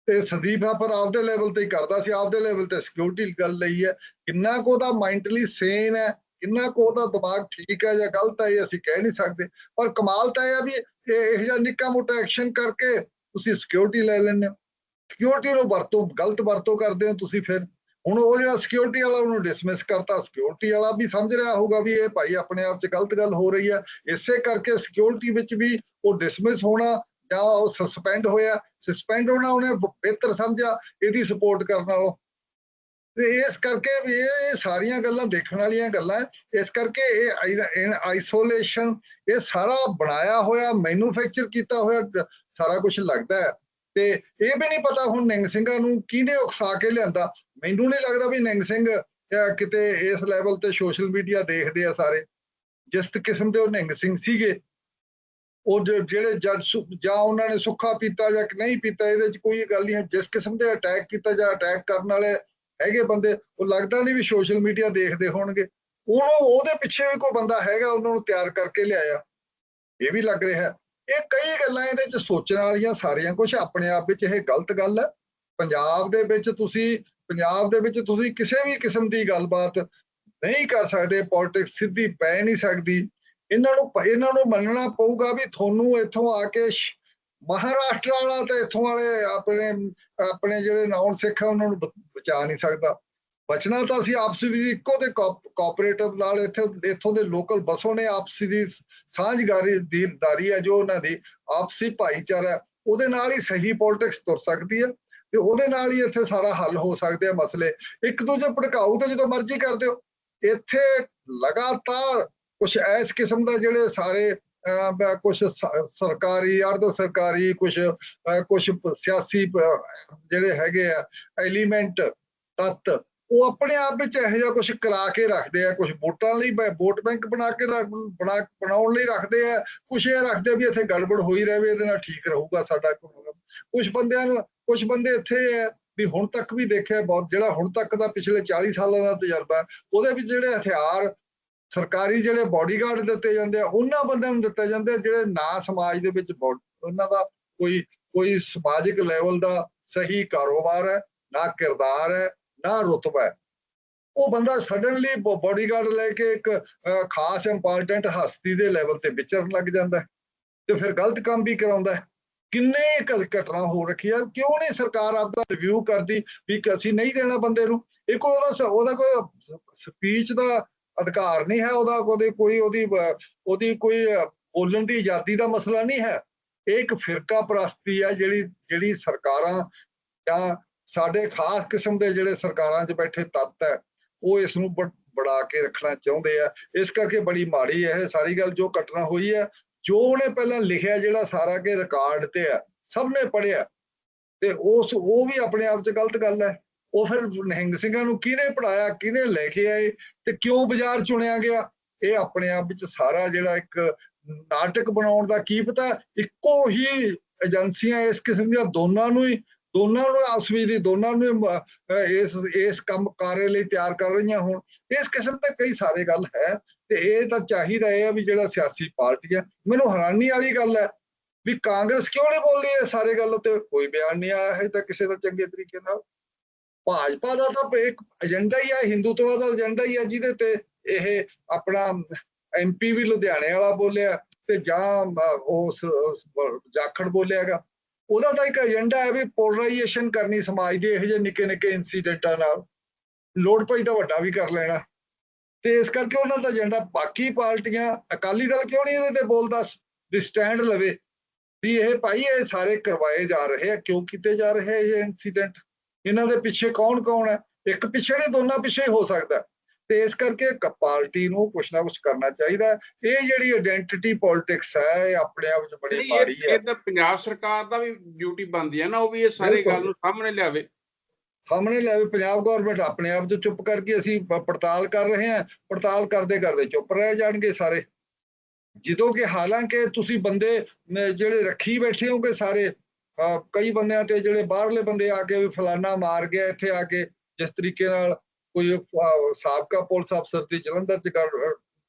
Speaker 2: ਤੇ ਸੰਦੀਪ ਥਾਪਰ ਆਪਦੇ ਲੈਵਲ ਤੇ ਹੀ ਕਰਦਾ ਸੀ, ਆਪਦੇ ਲੈਵਲ ਤੇ ਸਿਕਿਉਰਿਟੀ ਗੱਲ ਲਈ ਹੈ। ਕਿੰਨਾ ਕੁ ਉਹਦਾ ਮੈਂਟਲੀ ਸੇਨ ਹੈ, ਕਿੰਨਾ ਕੁ ਉਹਦਾ ਦਿਮਾਗ ਠੀਕ ਹੈ ਜਾਂ ਗਲਤ ਹੈ, ਇਹ ਅਸੀਂ ਕਹਿ ਨਹੀਂ ਸਕਦੇ। ਪਰ ਕਮਾਲ ਤਾਂ ਇਹ ਆ ਵੀ ਇਹ ਇਹ ਜਿਹਾ ਨਿੱਕਾ ਮੋਟਾ ਐਕਸ਼ਨ ਕਰਕੇ ਤੁਸੀਂ ਸਿਕਿਉਰਿਟੀ ਲੈ ਲੈਂਦੇ ਹੋ। ਸਿਕਿਉਰਿਟੀ ਨੂੰ ਵਰਤੋਂ, ਗਲਤ ਵਰਤੋਂ ਕਰਦੇ ਹੋ ਤੁਸੀਂ ਫਿਰ। ਹੁਣ ਉਹ ਜਿਹੜਾ ਸਿਕਿਉਰਿਟੀ ਵਾਲਾ ਉਹਨੂੰ ਡਿਸਮਿਸ ਕਰਤਾ ਸਿਕਿਉਰਿਟੀ ਵਾਲਾ ਵੀ ਸਮਝ ਰਿਹਾ ਹੋਊਗਾ ਵੀ ਇਹ ਭਾਈ ਆਪਣੇ ਆਪ 'ਚ ਗਲਤ ਗੱਲ ਹੋ ਰਹੀ ਹੈ। ਇਸੇ ਕਰਕੇ ਸਿਕਿਉਰਿਟੀ ਵਿੱਚ ਵੀ ਉਹ ਡਿਸਮਿਸ ਹੋਣਾ ਜਾਂ ਉਹ ਸਸਪੈਂਡ ਹੋਇਆ। ਸਸਪੈਂਡ ਹੋਣਾ ਉਹਨੇ ਬਿਹਤਰ ਸਮਝਿਆ ਇਹਦੀ ਸਪੋਰਟ ਕਰਨ ਨਾਲੋਂ। ਤੇ ਇਸ ਕਰਕੇ ਵੀ ਇਹ ਸਾਰੀਆਂ ਗੱਲਾਂ ਦੇਖਣ ਵਾਲੀਆਂ ਗੱਲਾਂ ਇਸ ਕਰਕੇ ਇਹ ਆਈਸੋਲੇਸ਼ਨ ਇਹ ਸਾਰਾ ਬਣਾਇਆ ਹੋਇਆ ਮੈਨੂਫੈਕਚਰ ਕੀਤਾ ਹੋਇਆ, ਸਾਰਾ ਕੁਝ ਲੱਗਦਾ ਹੈ। ਤੇ ਇਹ ਵੀ ਨਹੀਂ ਪਤਾ ਹੁਣ ਨਿੰਗ ਸਿੰਘਾਂ ਨੂੰ ਕਿਹਨੇ ਉਕਸਾ ਕੇ ਲਿਆਂਦਾ। ਮੈਨੂੰ ਨਹੀਂ ਲੱਗਦਾ ਵੀ ਨਿੰਗ ਸਿੰਘ ਕਿਤੇ ਇਸ ਲੈਵਲ ਤੇ ਸੋਸ਼ਲ ਮੀਡੀਆ ਦੇਖਦੇ ਆ ਸਾਰੇ। ਜਿਸ ਕਿਸਮ ਦੇ ਉਹ ਨਿੰਗ ਸਿੰਘ ਸੀਗੇ, ਉਹ ਜਿਹੜੇ ਜਾਂ ਉਹਨਾਂ ਨੇ ਸੁੱਖਾ ਪੀਤਾ ਜਾਂ ਨਹੀਂ ਪੀਤਾ, ਇਹਦੇ ਚ ਕੋਈ ਗੱਲ ਨਹੀਂ ਹੈ। ਜਿਸ ਕਿਸਮ ਦੇ ਅਟੈਕ ਕੀਤਾ ਜਾਂ ਅਟੈਕ ਕਰਨ ਵਾਲੇ ਹੈਗੇ ਬੰਦੇ, ਉਹ ਲੱਗਦਾ ਨਹੀਂ ਵੀ ਸੋਸ਼ਲ ਮੀਡੀਆ ਦੇਖਦੇ ਹੋਣਗੇ। ਉਹਨੂੰ, ਉਹਦੇ ਪਿੱਛੇ ਵੀ ਕੋਈ ਬੰਦਾ ਹੈਗਾ, ਉਹਨਾਂ ਨੂੰ ਤਿਆਰ ਕਰਕੇ ਲਿਆਇਆ। ਇਹ ਵੀ ਲੱਗ ਰਿਹਾ। ਇਹ ਕਈ ਗੱਲਾਂ ਇਹਦੇ ਚ ਸੋਚਣ ਵਾਲੀਆਂ ਸਾਰੀਆਂ ਕੁਝ ਆਪਣੇ ਆਪ ਵਿੱਚ ਇਹ ਗਲਤ ਗੱਲ ਹੈ। ਪੰਜਾਬ ਦੇ ਵਿੱਚ ਤੁਸੀਂ ਪੰਜਾਬ ਦੇ ਵਿੱਚ ਤੁਸੀਂ ਕਿਸੇ ਵੀ ਕਿਸਮ ਦੀ ਗੱਲਬਾਤ ਨਹੀਂ ਕਰ ਸਕਦੇ ਪੋਲਿਟਿਕਸ ਸਿੱਧੀ ਪੈ ਨਹੀਂ ਸਕਦੀ। ਇਹਨਾਂ ਨੂੰ ਇਹਨਾਂ ਨੂੰ ਮੰਨਣਾ ਪਊਗਾ ਵੀ ਤੁਹਾਨੂੰ ਇੱਥੋਂ ਆ ਕੇ ਮਹਾਰਾਸ਼ਟਰ ਵਾਲਾ ਤੇ ਇੱਥੋਂ ਵਾਲੇ ਆਪਣੇ ਆਪਣੇ ਜਿਹੜੇ ਨਾਨ ਸਿੱਖ ਆ, ਉਹਨਾਂ ਨੂੰ ਬ- ਬਚਾ ਨਹੀਂ ਸਕਦਾ। ਬਚਣਾ ਤਾਂ ਅਸੀਂ ਆਪਸੀ ਵੀ ਇੱਕੋ ਦੇ ਕੋਆਪਰੇਟਿਵ ਨਾਲ ਇੱਥੇ, ਇੱਥੋਂ ਦੇ ਲੋਕਲ ਬਸੋਂ ਨੇ ਆਪਸੀ ਦੀ ਸਾਂਝਗਾਰੀ ਦੀਦਾਰੀ ਹੈ ਜੋ ਉਹਨਾਂ ਦੀ ਆਪਸੀ ਭਾਈਚਾਰਾ ਉਹਦੇ ਨਾਲ ਹੀ ਸਹੀ ਪੋਲਿਟਿਕਸ ਤੁਰ ਸਕਦੀ ਹੈ। ਤੇ ਉਹਦੇ ਨਾਲ ਹੀ ਇੱਥੇ ਸਾਰਾ ਹੱਲ ਹੋ ਸਕਦੇ ਆ ਮਸਲੇ। ਇੱਕ ਦੂਜੇ ਭੜਕਾਊ ਤੇ ਜਦੋਂ ਮਰਜ਼ੀ ਕਰ ਦਿਓ। ਇੱਥੇ ਲਗਾਤਾਰ ਕੁਝ ਇਸ ਕਿਸਮ ਦਾ ਜਿਹੜੇ ਸਾਰੇ ਕੁਝ ਸਰਕਾਰੀ, ਅਰਧ ਸਰਕਾਰੀ ਕੁਝ ਕੁਝ ਸਿਆਸੀ ਜਿਹੜੇ ਹੈਗੇ ਆ, ਐਲੀਮੈਂਟ, ਤੱਤ, ਉਹ ਆਪਣੇ ਆਪ ਵਿੱਚ ਇਹੋ ਜਿਹਾ ਕੁਝ ਕਰਾ ਕੇ ਰੱਖਦੇ ਆ। ਕੁਝ ਵੋਟਾਂ ਲਈ ਬ- ਵੋਟ ਬੈਂਕ ਬਣਾ ਕੇ ਰੱਖ- ਬਣਾ, ਬਣਾਉਣ ਲਈ ਰੱਖਦੇ ਆ। ਕੁਝ ਇਹ ਰੱਖਦੇ ਵੀ ਇੱਥੇ ਗੜਬੜ ਹੋਈ ਰਹੇ ਇਹਦੇ ਨਾਲ ਠੀਕ ਰਹੂਗਾ ਸਾਡਾ। ਕੁਝ ਬੰਦਿਆਂ ਨੂੰ ਕੁਝ ਬੰਦੇ ਇੱਥੇ ਹੈ ਵੀ ਹੁਣ ਤੱਕ ਵੀ ਦੇਖਿਆ ਬਹੁਤ, ਜਿਹੜਾ ਹੁਣ ਤੱਕ ਦਾ ਪਿਛਲੇ 40 ਸਾਲਾਂ ਦਾ ਤਜਰਬਾ ਉਹਦੇ ਵਿੱਚ ਜਿਹੜੇ ਹਥਿਆਰ ਸਰਕਾਰੀ ਜਿਹੜੇ ਬਾਡੀਗਾਰਡ ਦਿੱਤੇ ਜਾਂਦੇ ਆ, ਉਹਨਾਂ ਬੰਦਿਆਂ ਨੂੰ ਦਿੱਤੇ ਜਾਂਦੇ ਜਿਹੜੇ ਨਾ ਸਮਾਜ ਦੇ ਵਿੱਚ ਬੋ- ਉਹਨਾਂ ਦਾ ਕੋਈ ਕੋਈ ਸਮਾਜਿਕ ਲੈਵਲ ਦਾ ਸਹੀ ਕਾਰੋਬਾਰ ਹੈ ਨਾ ਕਿਰਦਾਰ ਹੈ ਨਾ ਰੁਤਬਾ ਹੈ ਉਹ ਬੰਦਾ ਸਡਨਲੀ ਬਾਡੀਗਾਰਡ ਲੈ ਕੇ ਇੱਕ ਖਾਸ ਇੰਪੋਰਟੈਂਟ ਹਸਤੀ ਦੇ ਲੈਵਲ ਤੇ ਵਿਚਰਨ ਲੱਗ ਜਾਂਦਾ ਤੇ ਫਿਰ ਗਲਤ ਕੰਮ ਵੀ ਕਰਾਉਂਦਾ ਕਿੰਨੇ ਘਟਨਾ ਹੋ ਰੱਖੀ ਆ, ਕਿਉਂ ਨਹੀਂ ਸਰਕਾਰ ਆਪਦਾ ਰਿਵਿਊ ਕਰਦੀ ਵੀ ਅਸੀਂ ਨਹੀਂ ਦੇਣਾ ਬੰਦੇ ਨੂੰ? ਇਹ ਕੋਈ ਉਹਦਾ ਉਹਦਾ ਕੋਈ ਸਪੀਚ ਦਾ ਅਧਿਕਾਰ ਨਹੀਂ ਹੈ, ਉਹਦਾ ਉਹਦੇ ਕੋਈ ਉਹਦੀ ਉਹਦੀ ਕੋਈ ਬੋਲਣ ਦੀ ਆਜ਼ਾਦੀ ਦਾ ਮਸਲਾ ਨਹੀਂ ਹੈ। ਇਹ ਇੱਕ ਫਿਰਕਾ ਪ੍ਰਸਤੀ ਹੈ ਜਿਹੜੀ ਜਿਹੜੀ ਸਰਕਾਰਾਂ ਜਾਂ ਸਾਡੇ ਖਾਸ ਕਿਸਮ ਦੇ ਜਿਹੜੇ ਸਰਕਾਰਾਂ 'ਚ ਬੈਠੇ ਤੱਤ ਹੈ, ਉਹ ਇਸ ਨੂੰ ਬ- ਬੜਾ ਕੇ ਰੱਖਣਾ ਚਾਹੁੰਦੇ ਆ। ਇਸ ਕਰਕੇ ਬੜੀ ਮਾੜੀ ਹੈ, ਇਹ ਸਾਰੀ ਗੱਲ ਜੋ ਘਟਨਾ ਹੋਈ ਹੈ ਜੋ ਉਹਨੇ ਪਹਿਲਾਂ ਲਿਖਿਆ ਜਿਹੜਾ ਸਾਰਾ ਕੇ ਰਿਕਾਰਡ ਤੇ ਆ ਸਭ ਨੇ ਪੜਿਆ ਤੇ ਉਸ, ਉਹ ਵੀ ਆਪਣੇ ਆਪ 'ਚ ਗਲਤ ਗੱਲ ਹੈ। ਉਹ ਫਿਰ ਨਿਹੰਗ ਸਿੰਘਾਂ ਨੂੰ ਕਿਹਨੇ ਪੜਾਇਆ ਕਿਹਨੇ ਲੈ ਕੇ ਆਏ ਤੇ ਕਿਉਂ ਬਾਜ਼ਾਰ ਚੁਣਿਆ ਗਿਆ? ਇਹ ਆਪਣੇ ਆਪ ਵਿੱਚ ਸਾਰਾ ਜਿਹੜਾ ਇੱਕ ਨਾਟਕ ਬਣਾਉਣ ਦਾ ਕੀ ਪਤਾ, ਇੱਕੋ ਹੀ ਏਜੰਸੀਆਂ ਇਸ ਕਿਸਮ ਦੀਆਂ ਦੋਨਾਂ ਨੂੰ ਹੀ, ਦੋਨਾਂ ਨੂੰ ਆਪਸ ਦੀ, ਦੋਨਾਂ ਨੂੰ ਇਸ ਇਸ ਕੰਮ ਕਾਰੇ ਲਈ ਤਿਆਰ ਕਰ ਰਹੀਆਂ ਹੋਣ। ਇਸ ਕਿਸਮ ਦੇ ਕਈ ਸਾਰੇ ਗੱਲ ਹੈ ਤੇ ਇਹ ਤਾਂ ਚਾਹੀਦਾ ਇਹ ਆ ਵੀ ਜਿਹੜਾ ਸਿਆਸੀ ਪਾਰਟੀ ਹੈ ਮੈਨੂੰ ਹੈਰਾਨੀ ਵਾਲੀ ਗੱਲ ਹੈ ਵੀ ਕਾਂਗਰਸ ਕਿਉਂ ਨਹੀਂ ਬੋਲੀ ਇਹ ਸਾਰੇ ਗੱਲ ਉੱਤੇ? ਕੋਈ ਬਿਆਨ ਨਹੀਂ ਆਇਆ ਹੈ ਤਾਂ ਕਿਸੇ ਦਾ ਚੰਗੇ ਤਰੀਕੇ ਨਾਲ। ਭਾਜਪਾ ਦਾ ਤਾਂ ਇੱਕ ਏਜੰਡਾ ਹੀ ਹੈ ਹਿੰਦੂਤਵਾ ਦਾ ਏਜੰਡਾ ਹੀ ਹੈ ਜਿਹਦੇ ਤੇ ਇਹ ਆਪਣਾ ਐਮਪੀ ਵੀ ਲੁਧਿਆਣੇ ਵਾਲਾ ਬੋਲਿਆ ਤੇ ਜਾਂ ਅਹ, ਉਸ ਉਸ ਜਾਖੜ ਬੋਲਿਆਗਾ ਉਹਦਾ ਤਾਂ ਇੱਕ ਏਜੰਡਾ ਹੈ ਵੀ ਪੋਲਰਾਈਜੇਸ਼ਨ ਕਰਨੀ ਸਮਾਜ ਦੇ ਇਹੋ ਜਿਹੇ ਨਿੱਕੇ ਨਿੱਕੇ ਇਨਸੀਡੈਂਟਾਂ ਨਾਲ। ਲੋੜ ਪਈ ਤਾਂ ਵੱਡਾ ਵੀ ਕਰ ਲੈਣਾ। ਤੇ ਇਸ ਕਰਕੇ ਉਹਨਾਂ ਦਾ ਏਜੰਡਾ ਬਾਕੀ ਪਾਰਟੀਆਂ ਅਕਾਲੀ ਦਲ ਕਿਉਂ ਨਹੀਂ ਇਹਦੇ ਤੇ ਬੋਲਦਾ ਵੀ ਸਟੈਂਡ ਲਵੇ ਵੀ ਇਹ ਭਾਈ ਇਹ ਸਾਰੇ ਕਰਵਾਏ ਜਾ ਰਹੇ ਆ ਕਿਉਂ ਕੀਤੇ ਜਾ ਰਹੇ ਇਹ ਇਨਸੀਡੈਂਟ ਇਹਨਾਂ ਦੇ ਪਿੱਛੇ ਕੌਣ ਕੌਣ ਹੈ ਇੱਕ ਪਿੱਛੇ ਨਹੀਂ ਦੋਨਾਂ ਪਿੱਛੇ ਹੀ ਸਕਦਾ। ਤੇ ਇਸ ਕਰਕੇ ਇੱਕ ਪਾਰਟੀ ਨੂੰ ਕੁਛ ਨਾ ਕੁਛ ਕਰਨਾ ਚਾਹੀਦਾ। ਇਹ ਜਿਹੜੀ ਆਇਡੈਂਟੀਟੀ ਪੋਲਿਟਿਕਸ ਹੈ ਇਹ ਆਪਣੇ ਆਪ ਵਿੱਚ ਬੜੀ ਮਾੜੀ ਹੈ
Speaker 1: ਇਹ ਤਾਂ ਪੰਜਾਬ ਸਰਕਾਰ ਦਾ ਵੀ ਡਿਊਟੀ ਬਣਦੀ ਹੈ ਨਾ ਉਹ ਵੀ ਇਹ ਸਾਰੇ। ਗੱਲ ਨੂੰ ਸਾਹਮਣੇ ਲਿਆਵੇ
Speaker 2: ਸਾਹਮਣੇ ਲੈ ਵੀ ਪੰਜਾਬ ਗਵਰਨਮੈਂਟ ਆਪਣੇ ਆਪ 'ਚ ਚੁੱਪ ਕਰਕੇ ਅਸੀਂ ਪੜਤਾਲ ਕਰ ਰਹੇ ਹਾਂ, ਪੜਤਾਲ ਕਰਦੇ ਕਰਦੇ ਚੁੱਪ ਰਹਿ ਜਾਣਗੇ ਸਾਰੇ। ਜਦੋਂ ਕਿ ਹਾਲਾਂਕਿ ਤੁਸੀਂ ਬੰਦੇ ਜਿਹੜੇ ਰੱਖੀ ਬੈਠੇ ਹੋਗੇ ਸਾਰੇ ਕਈ ਬੰਦਿਆਂ ਤੇ ਜਿਹੜੇ ਬਾਹਰਲੇ ਬੰਦੇ ਆ ਕੇ ਵੀ ਫਲਾਨਾ ਮਾਰ ਗਿਆ ਇੱਥੇ ਆ ਕੇ, ਜਿਸ ਤਰੀਕੇ ਨਾਲ ਕੋਈ ਸਾਬਕਾ ਪੁਲਿਸ ਅਫਸਰ ਦੀ ਜਲੰਧਰ 'ਚ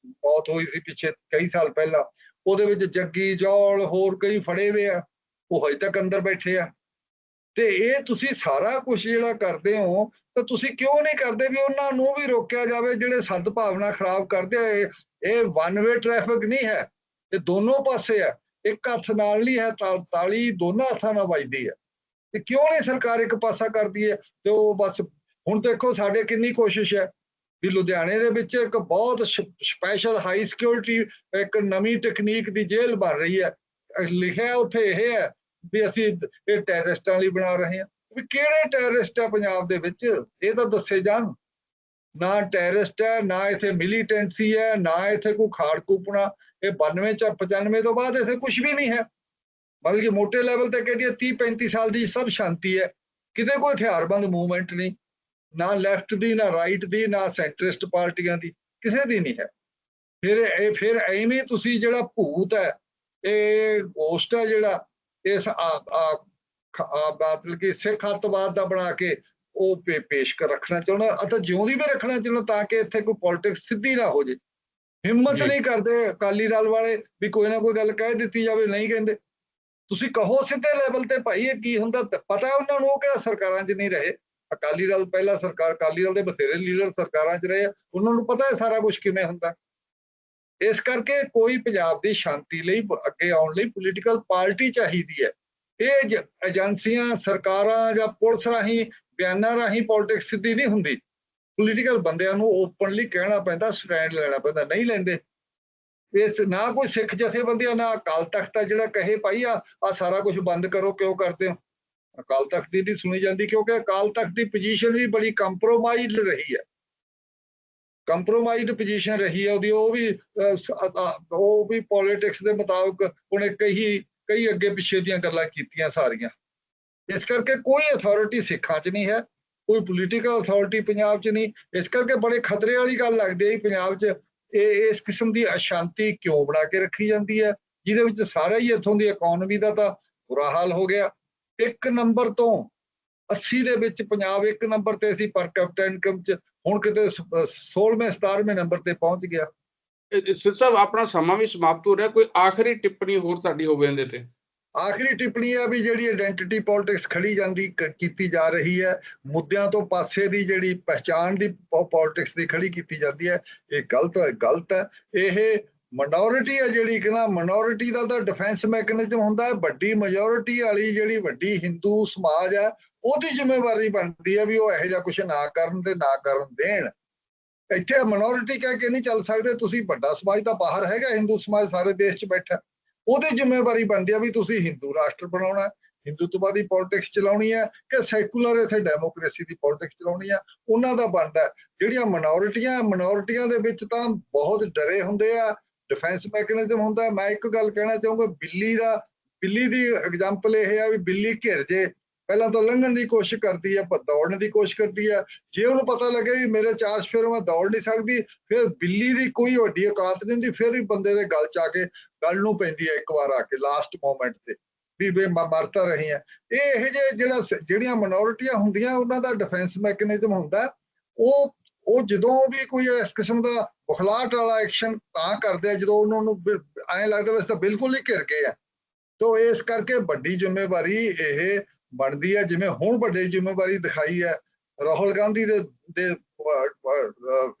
Speaker 2: ਮੌਤ ਹੋਈ ਸੀ ਪਿੱਛੇ ਕਈ ਸਾਲ ਪਹਿਲਾਂ, ਉਹਦੇ ਵਿੱਚ ਜੱਗੀ, ਜੌਲ, ਹੋਰ ਕਈ ਫੜੇ ਹੋਏ ਆ, ਉਹ ਹਜੇ ਤੱਕ ਅੰਦਰ ਬੈਠੇ ਆ। ਤੇ ਇਹ ਤੁਸੀਂ ਸਾਰਾ ਕੁਝ ਜਿਹੜਾ ਕਰਦੇ ਹੋ, ਤਾਂ ਤੁਸੀਂ ਕਿਉਂ ਨਹੀਂ ਕਰਦੇ ਵੀ ਉਹਨਾਂ ਨੂੰ ਵੀ ਰੋਕਿਆ ਜਾਵੇ ਜਿਹੜੇ ਸਦਭਾਵਨਾ ਖਰਾਬ ਕਰਦੇ ਹੋਏ ਇਹ- ਇਹ ਵਨ ਵੇ ਟ੍ਰੈਫਿਕ ਨਹੀਂ ਹੈ। ਇਹ ਦੋਨੋਂ ਪਾਸੇ ਹੈ। ਇੱਕ ਹੱਥ ਨਾਲ ਨਹੀਂ ਹੈ, ਤਾ- ਤਾਲੀ ਦੋਨਾਂ ਹੱਥਾਂ ਨਾਲ ਵੱਜਦੀ ਹੈ। ਤੇ ਕਿਉਂ ਨਹੀਂ ਸਰਕਾਰ ਇੱਕ ਪਾਸਾ ਕਰਦੀ ਹੈ? ਤੇ ਉਹ ਬਸ, ਹੁਣ ਦੇਖੋ ਸਾਡੇ ਕਿੰਨੀ ਕੋਸ਼ਿਸ਼ ਹੈ ਵੀ ਲੁਧਿਆਣੇ ਦੇ ਵਿੱਚ ਇੱਕ ਬਹੁਤ ਸਪੈਸ਼ਲ ਹਾਈ ਸਿਕਿਉਰਿਟੀ ਇੱਕ ਨਵੀਂ ਟੈਕਨੀਕ ਦੀ ਜੇਲ੍ਹ ਬਣ ਰਹੀ ਹੈ। ਲਿਖਿਆ ਉੱਥੇ ਇਹ ਹੈ ਵੀ ਅਸੀਂ ਇਹ ਟੈਰਰਿਸਟਾਂ ਲਈ ਬਣਾ ਰਹੇ ਹਾਂ। ਵੀ ਕਿਹੜੇ ਟੈਰਰਿਸਟ ਆ ਪੰਜਾਬ ਦੇ ਵਿੱਚ? ਇਹ ਤਾਂ ਦੱਸੇ ਜਾਣ। ਨਾ ਟੈਰਰਿਸਟ ਹੈ, ਨਾ ਇੱਥੇ ਮਿਲੀਟੈਂਸੀ ਹੈ, ਨਾ ਇੱਥੇ ਕੋਈ ਖਾੜਕੂਪਣਾ ਇਹ 92 ਚ 95 ਤੋਂ ਬਾਅਦ ਇੱਥੇ ਕੁਝ ਵੀ ਨਹੀਂ ਹੈ। ਮਤਲਬ ਕਿ ਮੋٹے ਲੈਵਲ ਤੇ ਕਹਿੰਦੀ 30 35 ਸਾਲ ਦੀ ਸਭ ਸ਼ਾਂਤੀ ਹੈ। ਕਿਤੇ ਕੋਈ ਹਥਿਆਰਬੰਦ ਮੂਵਮੈਂਟ ਨਹੀਂ। ਨਾ ਲੈਫਟ ਦੀ, ਨਾ ਰਾਈਟ ਦੀ, ਨਾ ਸੈਂਟਰਿਸਟ ਪਾਰਟੀਆਂ ਦੀ, ਕਿਸੇ ਦੀ ਨਹੀਂ ਹੈ। ਫਿਰ ਇਹ, ਫਿਰ ਐਵੇਂ ਤੁਸੀਂ ਜਿਹੜਾ ਭੂਤ ਹੈ, ਇਹ ਗੋਸਟ ਹੈ ਜਿਹੜਾ ਇਸ ਮਤਲਬ ਕਿ ਸਿੱਖ ਅੱਤਵਾਦ ਦਾ ਬਣਾ ਕੇ ਉਹ ਪੇ- ਪੇਸ਼ ਕਰ ਰੱਖਣਾ ਚਾਹੁੰਦਾ। ਅਤੇ ਜਿਉਂਦੀ ਵੀ ਰੱਖਣਾ ਚਾਹੁੰਦਾ ਤਾਂ ਕਿ ਇੱਥੇ ਕੋਈ ਪੋਲਿਟਿਕਸ ਸਿੱਧੀ ਨਾ ਹੋ ਜੇ ਹਿੰਮਤ। ਨਹੀਂ ਕਰਦੇ ਅਕਾਲੀ ਦਲ ਵਾਲੇ ਵੀ ਕੋਈ ਨਾ ਕੋਈ ਗੱਲ ਕਹਿ ਦਿੱਤੀ ਜਾਵੇ ਨਹੀਂ ਕਹਿੰਦੇ। ਤੁਸੀਂ ਕਹੋ ਸਿੱਧੇ ਲੈਵਲ ਤੇ ਭਾਈ ਇਹ ਕੀ ਹੁੰਦਾ? ਪਤਾ ਉਹਨਾਂ ਨੂੰ ਉਹ ਕਿਹੜਾ ਸਰਕਾਰਾਂ 'ਚ ਨਹੀਂ ਰਹੇ। ਅਕਾਲੀ ਦਲ ਪਹਿਲਾਂ ਸਰਕਾਰ ਅਕਾਲੀ ਦਲ ਦੇ ਬਥੇਰੇ ਲੀਡਰ ਸਰਕਾਰਾਂ 'ਚ ਰਹੇ ਆ, ਉਹਨਾਂ ਨੂੰ ਪਤਾ ਹੈ ਸਾਰਾ ਕੁਝ ਕਿਵੇਂ ਹੁੰਦਾ। ਇਸ ਕਰਕੇ ਕੋਈ ਪੰਜਾਬ ਦੀ ਸ਼ਾਂਤੀ ਲਈ, ਅੱਗੇ ਆਉਣ ਲਈ ਪੋਲੀਟੀਕਲ ਪਾਰਟੀ ਚਾਹੀਦੀ ਹੈ। ਇਹ ਜ- ਏਜੰਸੀਆਂ, ਸਰਕਾਰਾਂ ਜਾਂ ਪੁਲਿਸ ਰਾਹੀਂ, ਬਿਆਨਾਂ ਰਾਹੀਂ ਪੋਲਿਟਿਕਸ ਸਿੱਧੀ ਨਹੀਂ ਹੁੰਦੀ। ਪੋਲੀਟੀਕਲ ਬੰਦਿਆਂ ਨੂੰ ਓਪਨਲੀ ਕਹਿਣਾ ਪੈਂਦਾ ਸਟੈਂਡ ਲੈਣਾ ਪੈਂਦਾ, ਨਹੀਂ ਲੈਂਦੇ। ਇਸ, ਨਾ ਕੋਈ ਸਿੱਖ ਜਥੇਬੰਦੀਆਂ, ਨਾ ਅਕਾਲ ਤਖਤ ਆ ਜਿਹੜਾ ਕਹੇ, ਭਾਈ ਆ ਆ ਸਾਰਾ ਕੁਝ ਬੰਦ ਕਰੋ, ਕਿਉਂ ਕਰਦੇ ਹੋ? ਅਕਾਲ ਤਖਤ ਦੀ ਨਹੀਂ ਸੁਣੀ ਜਾਂਦੀ, ਕਿਉਂਕਿ ਅਕਾਲ ਤਖਤ ਦੀ ਪੋਜੀਸ਼ਨ ਵੀ ਬੜੀ ਕੰਪਰੋਮਾਈਜ਼ਡ ਰਹੀ ਹੈ। ਕੰਪਰੋਮਾਈਜ਼ਡ ਪੋਜੀਸ਼ਨ ਰਹੀ ਹੈ ਉਹਦੀ, ਉਹ ਵੀ ਉਹ ਵੀ ਪੋਲਿਟਿਕਸ ਦੇ ਮੁਤਾਬਕ ਉਹਨੇ ਕਈ ਕਈ ਅੱਗੇ ਪਿੱਛੇ ਦੀਆਂ ਗੱਲਾਂ ਕੀਤੀਆਂ ਸਾਰੀਆਂ। ਇਸ ਕਰਕੇ ਕੋਈ ਅਥਾਰਟੀ ਸਿੱਖਾਂ 'ਚ ਨਹੀਂ ਹੈ, ਕੋਈ ਪੋਲੀਟੀਕਲ ਅਥਾਰਟੀ ਪੰਜਾਬ 'ਚ ਨਹੀਂ। ਇਸ ਕਰਕੇ ਬੜੇ ਖਤਰੇ ਵਾਲੀ ਗੱਲ ਲੱਗਦੀ ਹੈ ਪੰਜਾਬ 'ਚ। ਇਹ, ਇਸ ਕਿਸਮ ਦੀ ਅਸ਼ਾਂਤੀ ਕਿਉਂ ਬਣਾ ਕੇ ਰੱਖੀ ਜਾਂਦੀ ਹੈ? ਜਿਹਦੇ ਵਿੱਚ ਸਾਰਾ ਹੀ ਇੱਥੋਂ ਦੀ ਇਕਨੋਮੀ ਦਾ ਤਾਂ ਬੁਰਾ ਹਾਲ ਹੋ ਗਿਆ। ਇੱਕ ਨੰਬਰ ਤੋਂ 80 ਦੇ ਵਿੱਚ ਪੰਜਾਬ ਇੱਕ ਨੰਬਰ ਤੇ ਸੀ ਪਰ ਕੈਪਟਨ ਇਨਕਮ 'ਚ ਹੁਣ ਕਿਤੇ 16ਵੇਂ 17ਵੇਂ ਨੰਬਰ ਤੇ ਪਹੁੰਚ ਗਿਆ।
Speaker 1: ਸਿਰ ਸਾਹਿਬ ਆਪਣਾ ਸਮਾਂ ਵੀ ਸਮਾਪਤ ਹੋ ਰਿਹਾ। ਕੋਈ ਆਖਰੀ ਟਿੱਪਣੀ ਹੋਰ ਤੁਹਾਡੀ ਹੋਵੇ ਇਹਦੇ ਤੇ।
Speaker 2: ਆਖਰੀ ਟਿੱਪਣੀ ਹੈ ਵੀ ਜਿਹੜੀ ਆਇਡੈਂਟੀਟੀ ਪੋਲਿਟਿਕਸ ਖੜੀ ਜਾਂਦੀ ਕੀਤੀ ਜਾ ਰਹੀ ਹੈ ਮੁੱਦਿਆਂ ਤੋਂ ਪਾਸੇ ਦੀ ਜਿਹੜੀ ਪਛਾਣ ਦੀ ਪੋਲਿਟਿਕਸ ਦੀ ਖੜੀ ਕੀਤੀ ਜਾਂਦੀ ਹੈ ਇਹ ਗਲਤ ਹੈ ਗਲਤ ਹੈ। ਇਹ ਮਿਨੋਰਿਟੀ ਹੈ ਜਿਹੜੀ ਕਿ ਨਾ ਮਿਨੋਰਿਟੀ ਦਾ ਤਾਂ ਡਿਫੈਂਸ ਮੈਕੈਨਿਜ਼ਮ ਹੁੰਦਾ ਹੈ। ਵੱਡੀ ਮੈਜੋਰਿਟੀ ਵਾਲੀ ਜਿਹੜੀ ਵੱਡੀ ਹਿੰਦੂ ਸਮਾਜ ਹੈ ਉਹਦੀ ਜ਼ਿੰਮੇਵਾਰੀ ਬਣਦੀ ਹੈ ਵੀ ਉਹ ਇਹੋ ਜਿਹਾ ਕੁਝ ਨਾ ਕਰਨ ਤੇ ਨਾ ਕਰਨ ਦੇਣ। ਇੱਥੇ ਮਿਨੋਰਿਟੀ ਕਹਿ ਕੇ ਨਹੀਂ ਚੱਲ ਸਕਦੇ ਤੁਸੀਂ ਵੱਡਾ ਸਮਾਜ ਤਾਂ ਬਾਹਰ ਹੈਗਾ ਹਿੰਦੂ ਸਮਾਜ ਸਾਰੇ ਦੇਸ਼ 'ਚ ਬੈਠਾ। ਉਹਦੀ ਜ਼ਿੰਮੇਵਾਰੀ ਬਣਦੀ ਹੈ ਵੀ ਤੁਸੀਂ ਹਿੰਦੂ ਰਾਸ਼ਟਰ ਬਣਾਉਣਾ ਹੈ, ਹਿੰਦੂਤਵਾਦੀ ਪੋਲਿਟਿਕਸ ਚਲਾਉਣੀ ਹੈ ਕਿ ਸੈਕੂਲਰ ਇਥੇ ਡੈਮੋਕ੍ਰੇਸੀ ਦੀ ਪੋਲਿਟਿਕਸ ਚਲਾਉਣੀ ਹੈ ਉਹਨਾਂ ਦਾ ਬਣਦਾ ਜਿਹੜੀਆਂ ਮਿਨੋਰਿਟੀਆਂ ਮਿਨੋਰਿਟੀਆਂ ਦੇ ਵਿੱਚ ਤਾਂ ਬਹੁਤ ਡਰੇ ਹੁੰਦੇ ਆ ਡਿਫੈਂਸ ਮੈਕੈਨਿਜ਼ਮ ਹੁੰਦਾ ਮੈਂ ਇੱਕ ਗੱਲ ਕਹਿਣਾ ਚਾਹੂੰਗਾ ਬਿੱਲੀ ਦਾ ਬਿੱਲੀ ਦੀ ਐਗਜ਼ਾਮਪਲ ਇਹ ਹੈ ਵੀ ਬਿੱਲੀ ਘਿਰ ਜੇ ਪਹਿਲਾਂ ਤਾਂ ਲੰਘਣ ਦੀ ਕੋਸ਼ਿਸ਼ ਕਰਦੀ ਹੈ ਪਰ ਦੌੜਨ ਦੀ ਕੋਸ਼ਿਸ਼ ਕਰਦੀ ਹੈ ਜੇ ਉਹਨੂੰ ਪਤਾ ਲੱਗੇ ਵੀ ਮੇਰੇ ਚਾਰ ਸਫੇਰ ਮੈਂ ਦੌੜ ਨਹੀਂ ਸਕਦੀ, ਫਿਰ ਬਿੱਲੀ ਦੀ ਕੋਈ ਵੱਡੀ ਔਕਾਤ ਨਹੀਂ ਹੁੰਦੀ, ਫਿਰ ਵੀ ਬੰਦੇ ਦੇ ਗਲ ਚ ਆ ਕੇ ਗੱਲ ਨੂੰ ਪੈਂਦੀ ਹੈ ਇੱਕ ਵਾਰ ਆ ਕੇ ਲਾਸਟ ਮੂਮੈਂਟ ਤੇ। ਵੀ ਵੇ ਮ- ਰਹੀ ਹੈ ਇਹ ਇਹ ਜਿਹੇ ਜਿਹੜਾ ਜਿਹੜੀਆਂ ਮਿਨੋਰਿਟੀਆਂ ਹੁੰਦੀਆਂ, ਉਹਨਾਂ ਦਾ ਡਿਫੈਂਸ ਮੈਕੈਨਿਜ਼ਮ ਹੁੰਦਾ। ਉਹ ਉਹ ਜਦੋਂ ਵੀ ਕੋਈ ਇਸ ਕਿਸਮ ਦਾ ਬੁਖਲਾਟ ਵਾਲਾ ਐਕਸ਼ਨ ਤਾਂ ਕਰਦੇ ਆ, ਜਦੋਂ ਉਹਨਾਂ ਨੂੰ ਐਂ ਲੱਗਦਾ ਵੈਸੇ ਤਾਂ ਬਿਲਕੁਲ ਹੀ ਘਿਰ ਗਏ ਆ। ਤੋ ਇਸ ਕਰਕੇ ਵੱਡੀ ਜ਼ਿੰਮੇਵਾਰੀ ਇਹ ਬਣਦੀ ਹੈ, ਜਿਵੇਂ ਹੁਣ ਵੱਡੀ ਜ਼ਿੰਮੇਵਾਰੀ ਦਿਖਾਈ ਹੈ, ਰਾਹੁਲ ਗਾਂਧੀ ਦੇ ਦੇ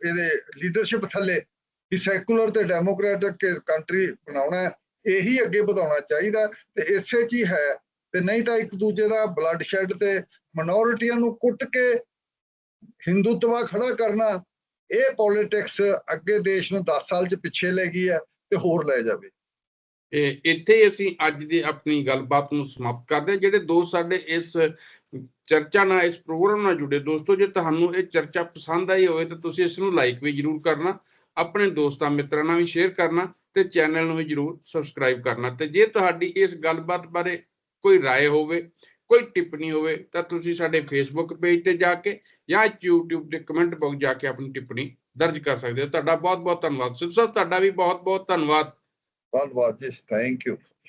Speaker 2: ਇਹਦੇ ਲੀਡਰਸ਼ਿਪ ਥੱਲੇ ਕਿ ਸੈਕੂਲਰ ਤੇ ਡੈਮੋਕ੍ਰੈਟਿਕ ਕੰਟਰੀ ਬਣਾਉਣਾ ਇਹੀ ਅੱਗੇ ਵਧਾਉਣਾ ਚਾਹੀਦਾ ਤੇ ਇਸੇ 'ਚ ਹੀ ਹੈ ਤੇ ਨਹੀਂ ਤਾਂ ਇੱਕ ਦੂਜੇ ਦਾ ਬਲੱਡ ਸ਼ੈਡ ਤੇ ਮਿਨੋਰਿਟੀਆਂ ਨੂੰ ਕੁੱਟ ਕੇ ਹਿੰਦੂਤਵਾ ਖੜਾ ਕਰਨਾ, ਇਹ ਪੋਲਿਟਿਕਸ ਅੱਗੇ ਦੇਸ਼ ਨੂੰ 10 ਸਾਲ 'ਚ ਪਿੱਛੇ ਲੈ ਗਈ ਹੈ ਤੇ ਹੋਰ ਲੈ ਜਾਵੇ।
Speaker 1: ਇੱਥੇ ਹੀ ਅਸੀਂ ਅੱਜ ਦੀ ਆਪਣੀ ਗੱਲਬਾਤ ਨੂੰ ਸਮਾਪਤ ਕਰਦੇ ਹਾਂ ਜਿਹੜੇ ਦੋਸਤ ਸਾਡੇ ਇਸ ਚਰਚਾ ਨਾਲ ਇਸ ਪ੍ਰੋਗਰਾਮ ਨਾਲ ਜੁੜੇ ਦੋਸਤੋ ਜੇ ਤੁਹਾਨੂੰ ਇਹ ਚਰਚਾ ਪਸੰਦ ਆਈ ਹੋਵੇ ਤਾਂ ਤੁਸੀਂ ਇਸ ਨੂੰ ਲਾਈਕ ਵੀ ਜਰੂਰ ਕਰਨਾ ਆਪਣੇ ਦੋਸਤਾਂ ਮਿੱਤਰਾਂ ਨਾਲ ਵੀ ਸ਼ੇਅਰ ਕਰਨਾ ਤੇ ਚੈਨਲ ਨੂੰ ਵੀ ਜਰੂਰ ਸਬਸਕ੍ਰਾਈਬ ਕਰਨਾ ਤੇ ਜੇ ਤੁਹਾਡੀ ਇਸ ਗੱਲਬਾਤ ਬਾਰੇ ਕੋਈ رائے ਹੋਵੇ ਕੋਈ ਟਿੱਪਣੀ ਹੋਵੇ ਤਾਂ ਤੁਸੀਂ ਸਾਡੇ ਫੇਸਬੁੱਕ ਪੇਜ ਤੇ ਜਾ ਕੇ ਜਾਂ YouTube ਦੇ ਕਮੈਂਟ ਬਾਕਸ ਜਾ ਕੇ ਆਪਣੀ ਟਿੱਪਣੀ ਦਰਜ ਕਰ ਸਕਦੇ ਹੋ ਤੁਹਾਡਾ ਬਹੁਤ ਬਹੁਤ ਧੰਨਵਾਦ ਸਿਰ ਸਾਹਿਬ ਤੁਹਾਡਾ ਵੀ ਬਹੁਤ ਬਹੁਤ ਧੰਨਵਾਦ
Speaker 2: ਧੰਨਵਾਦ ਜੀ ਥੈਂਕ ਯੂ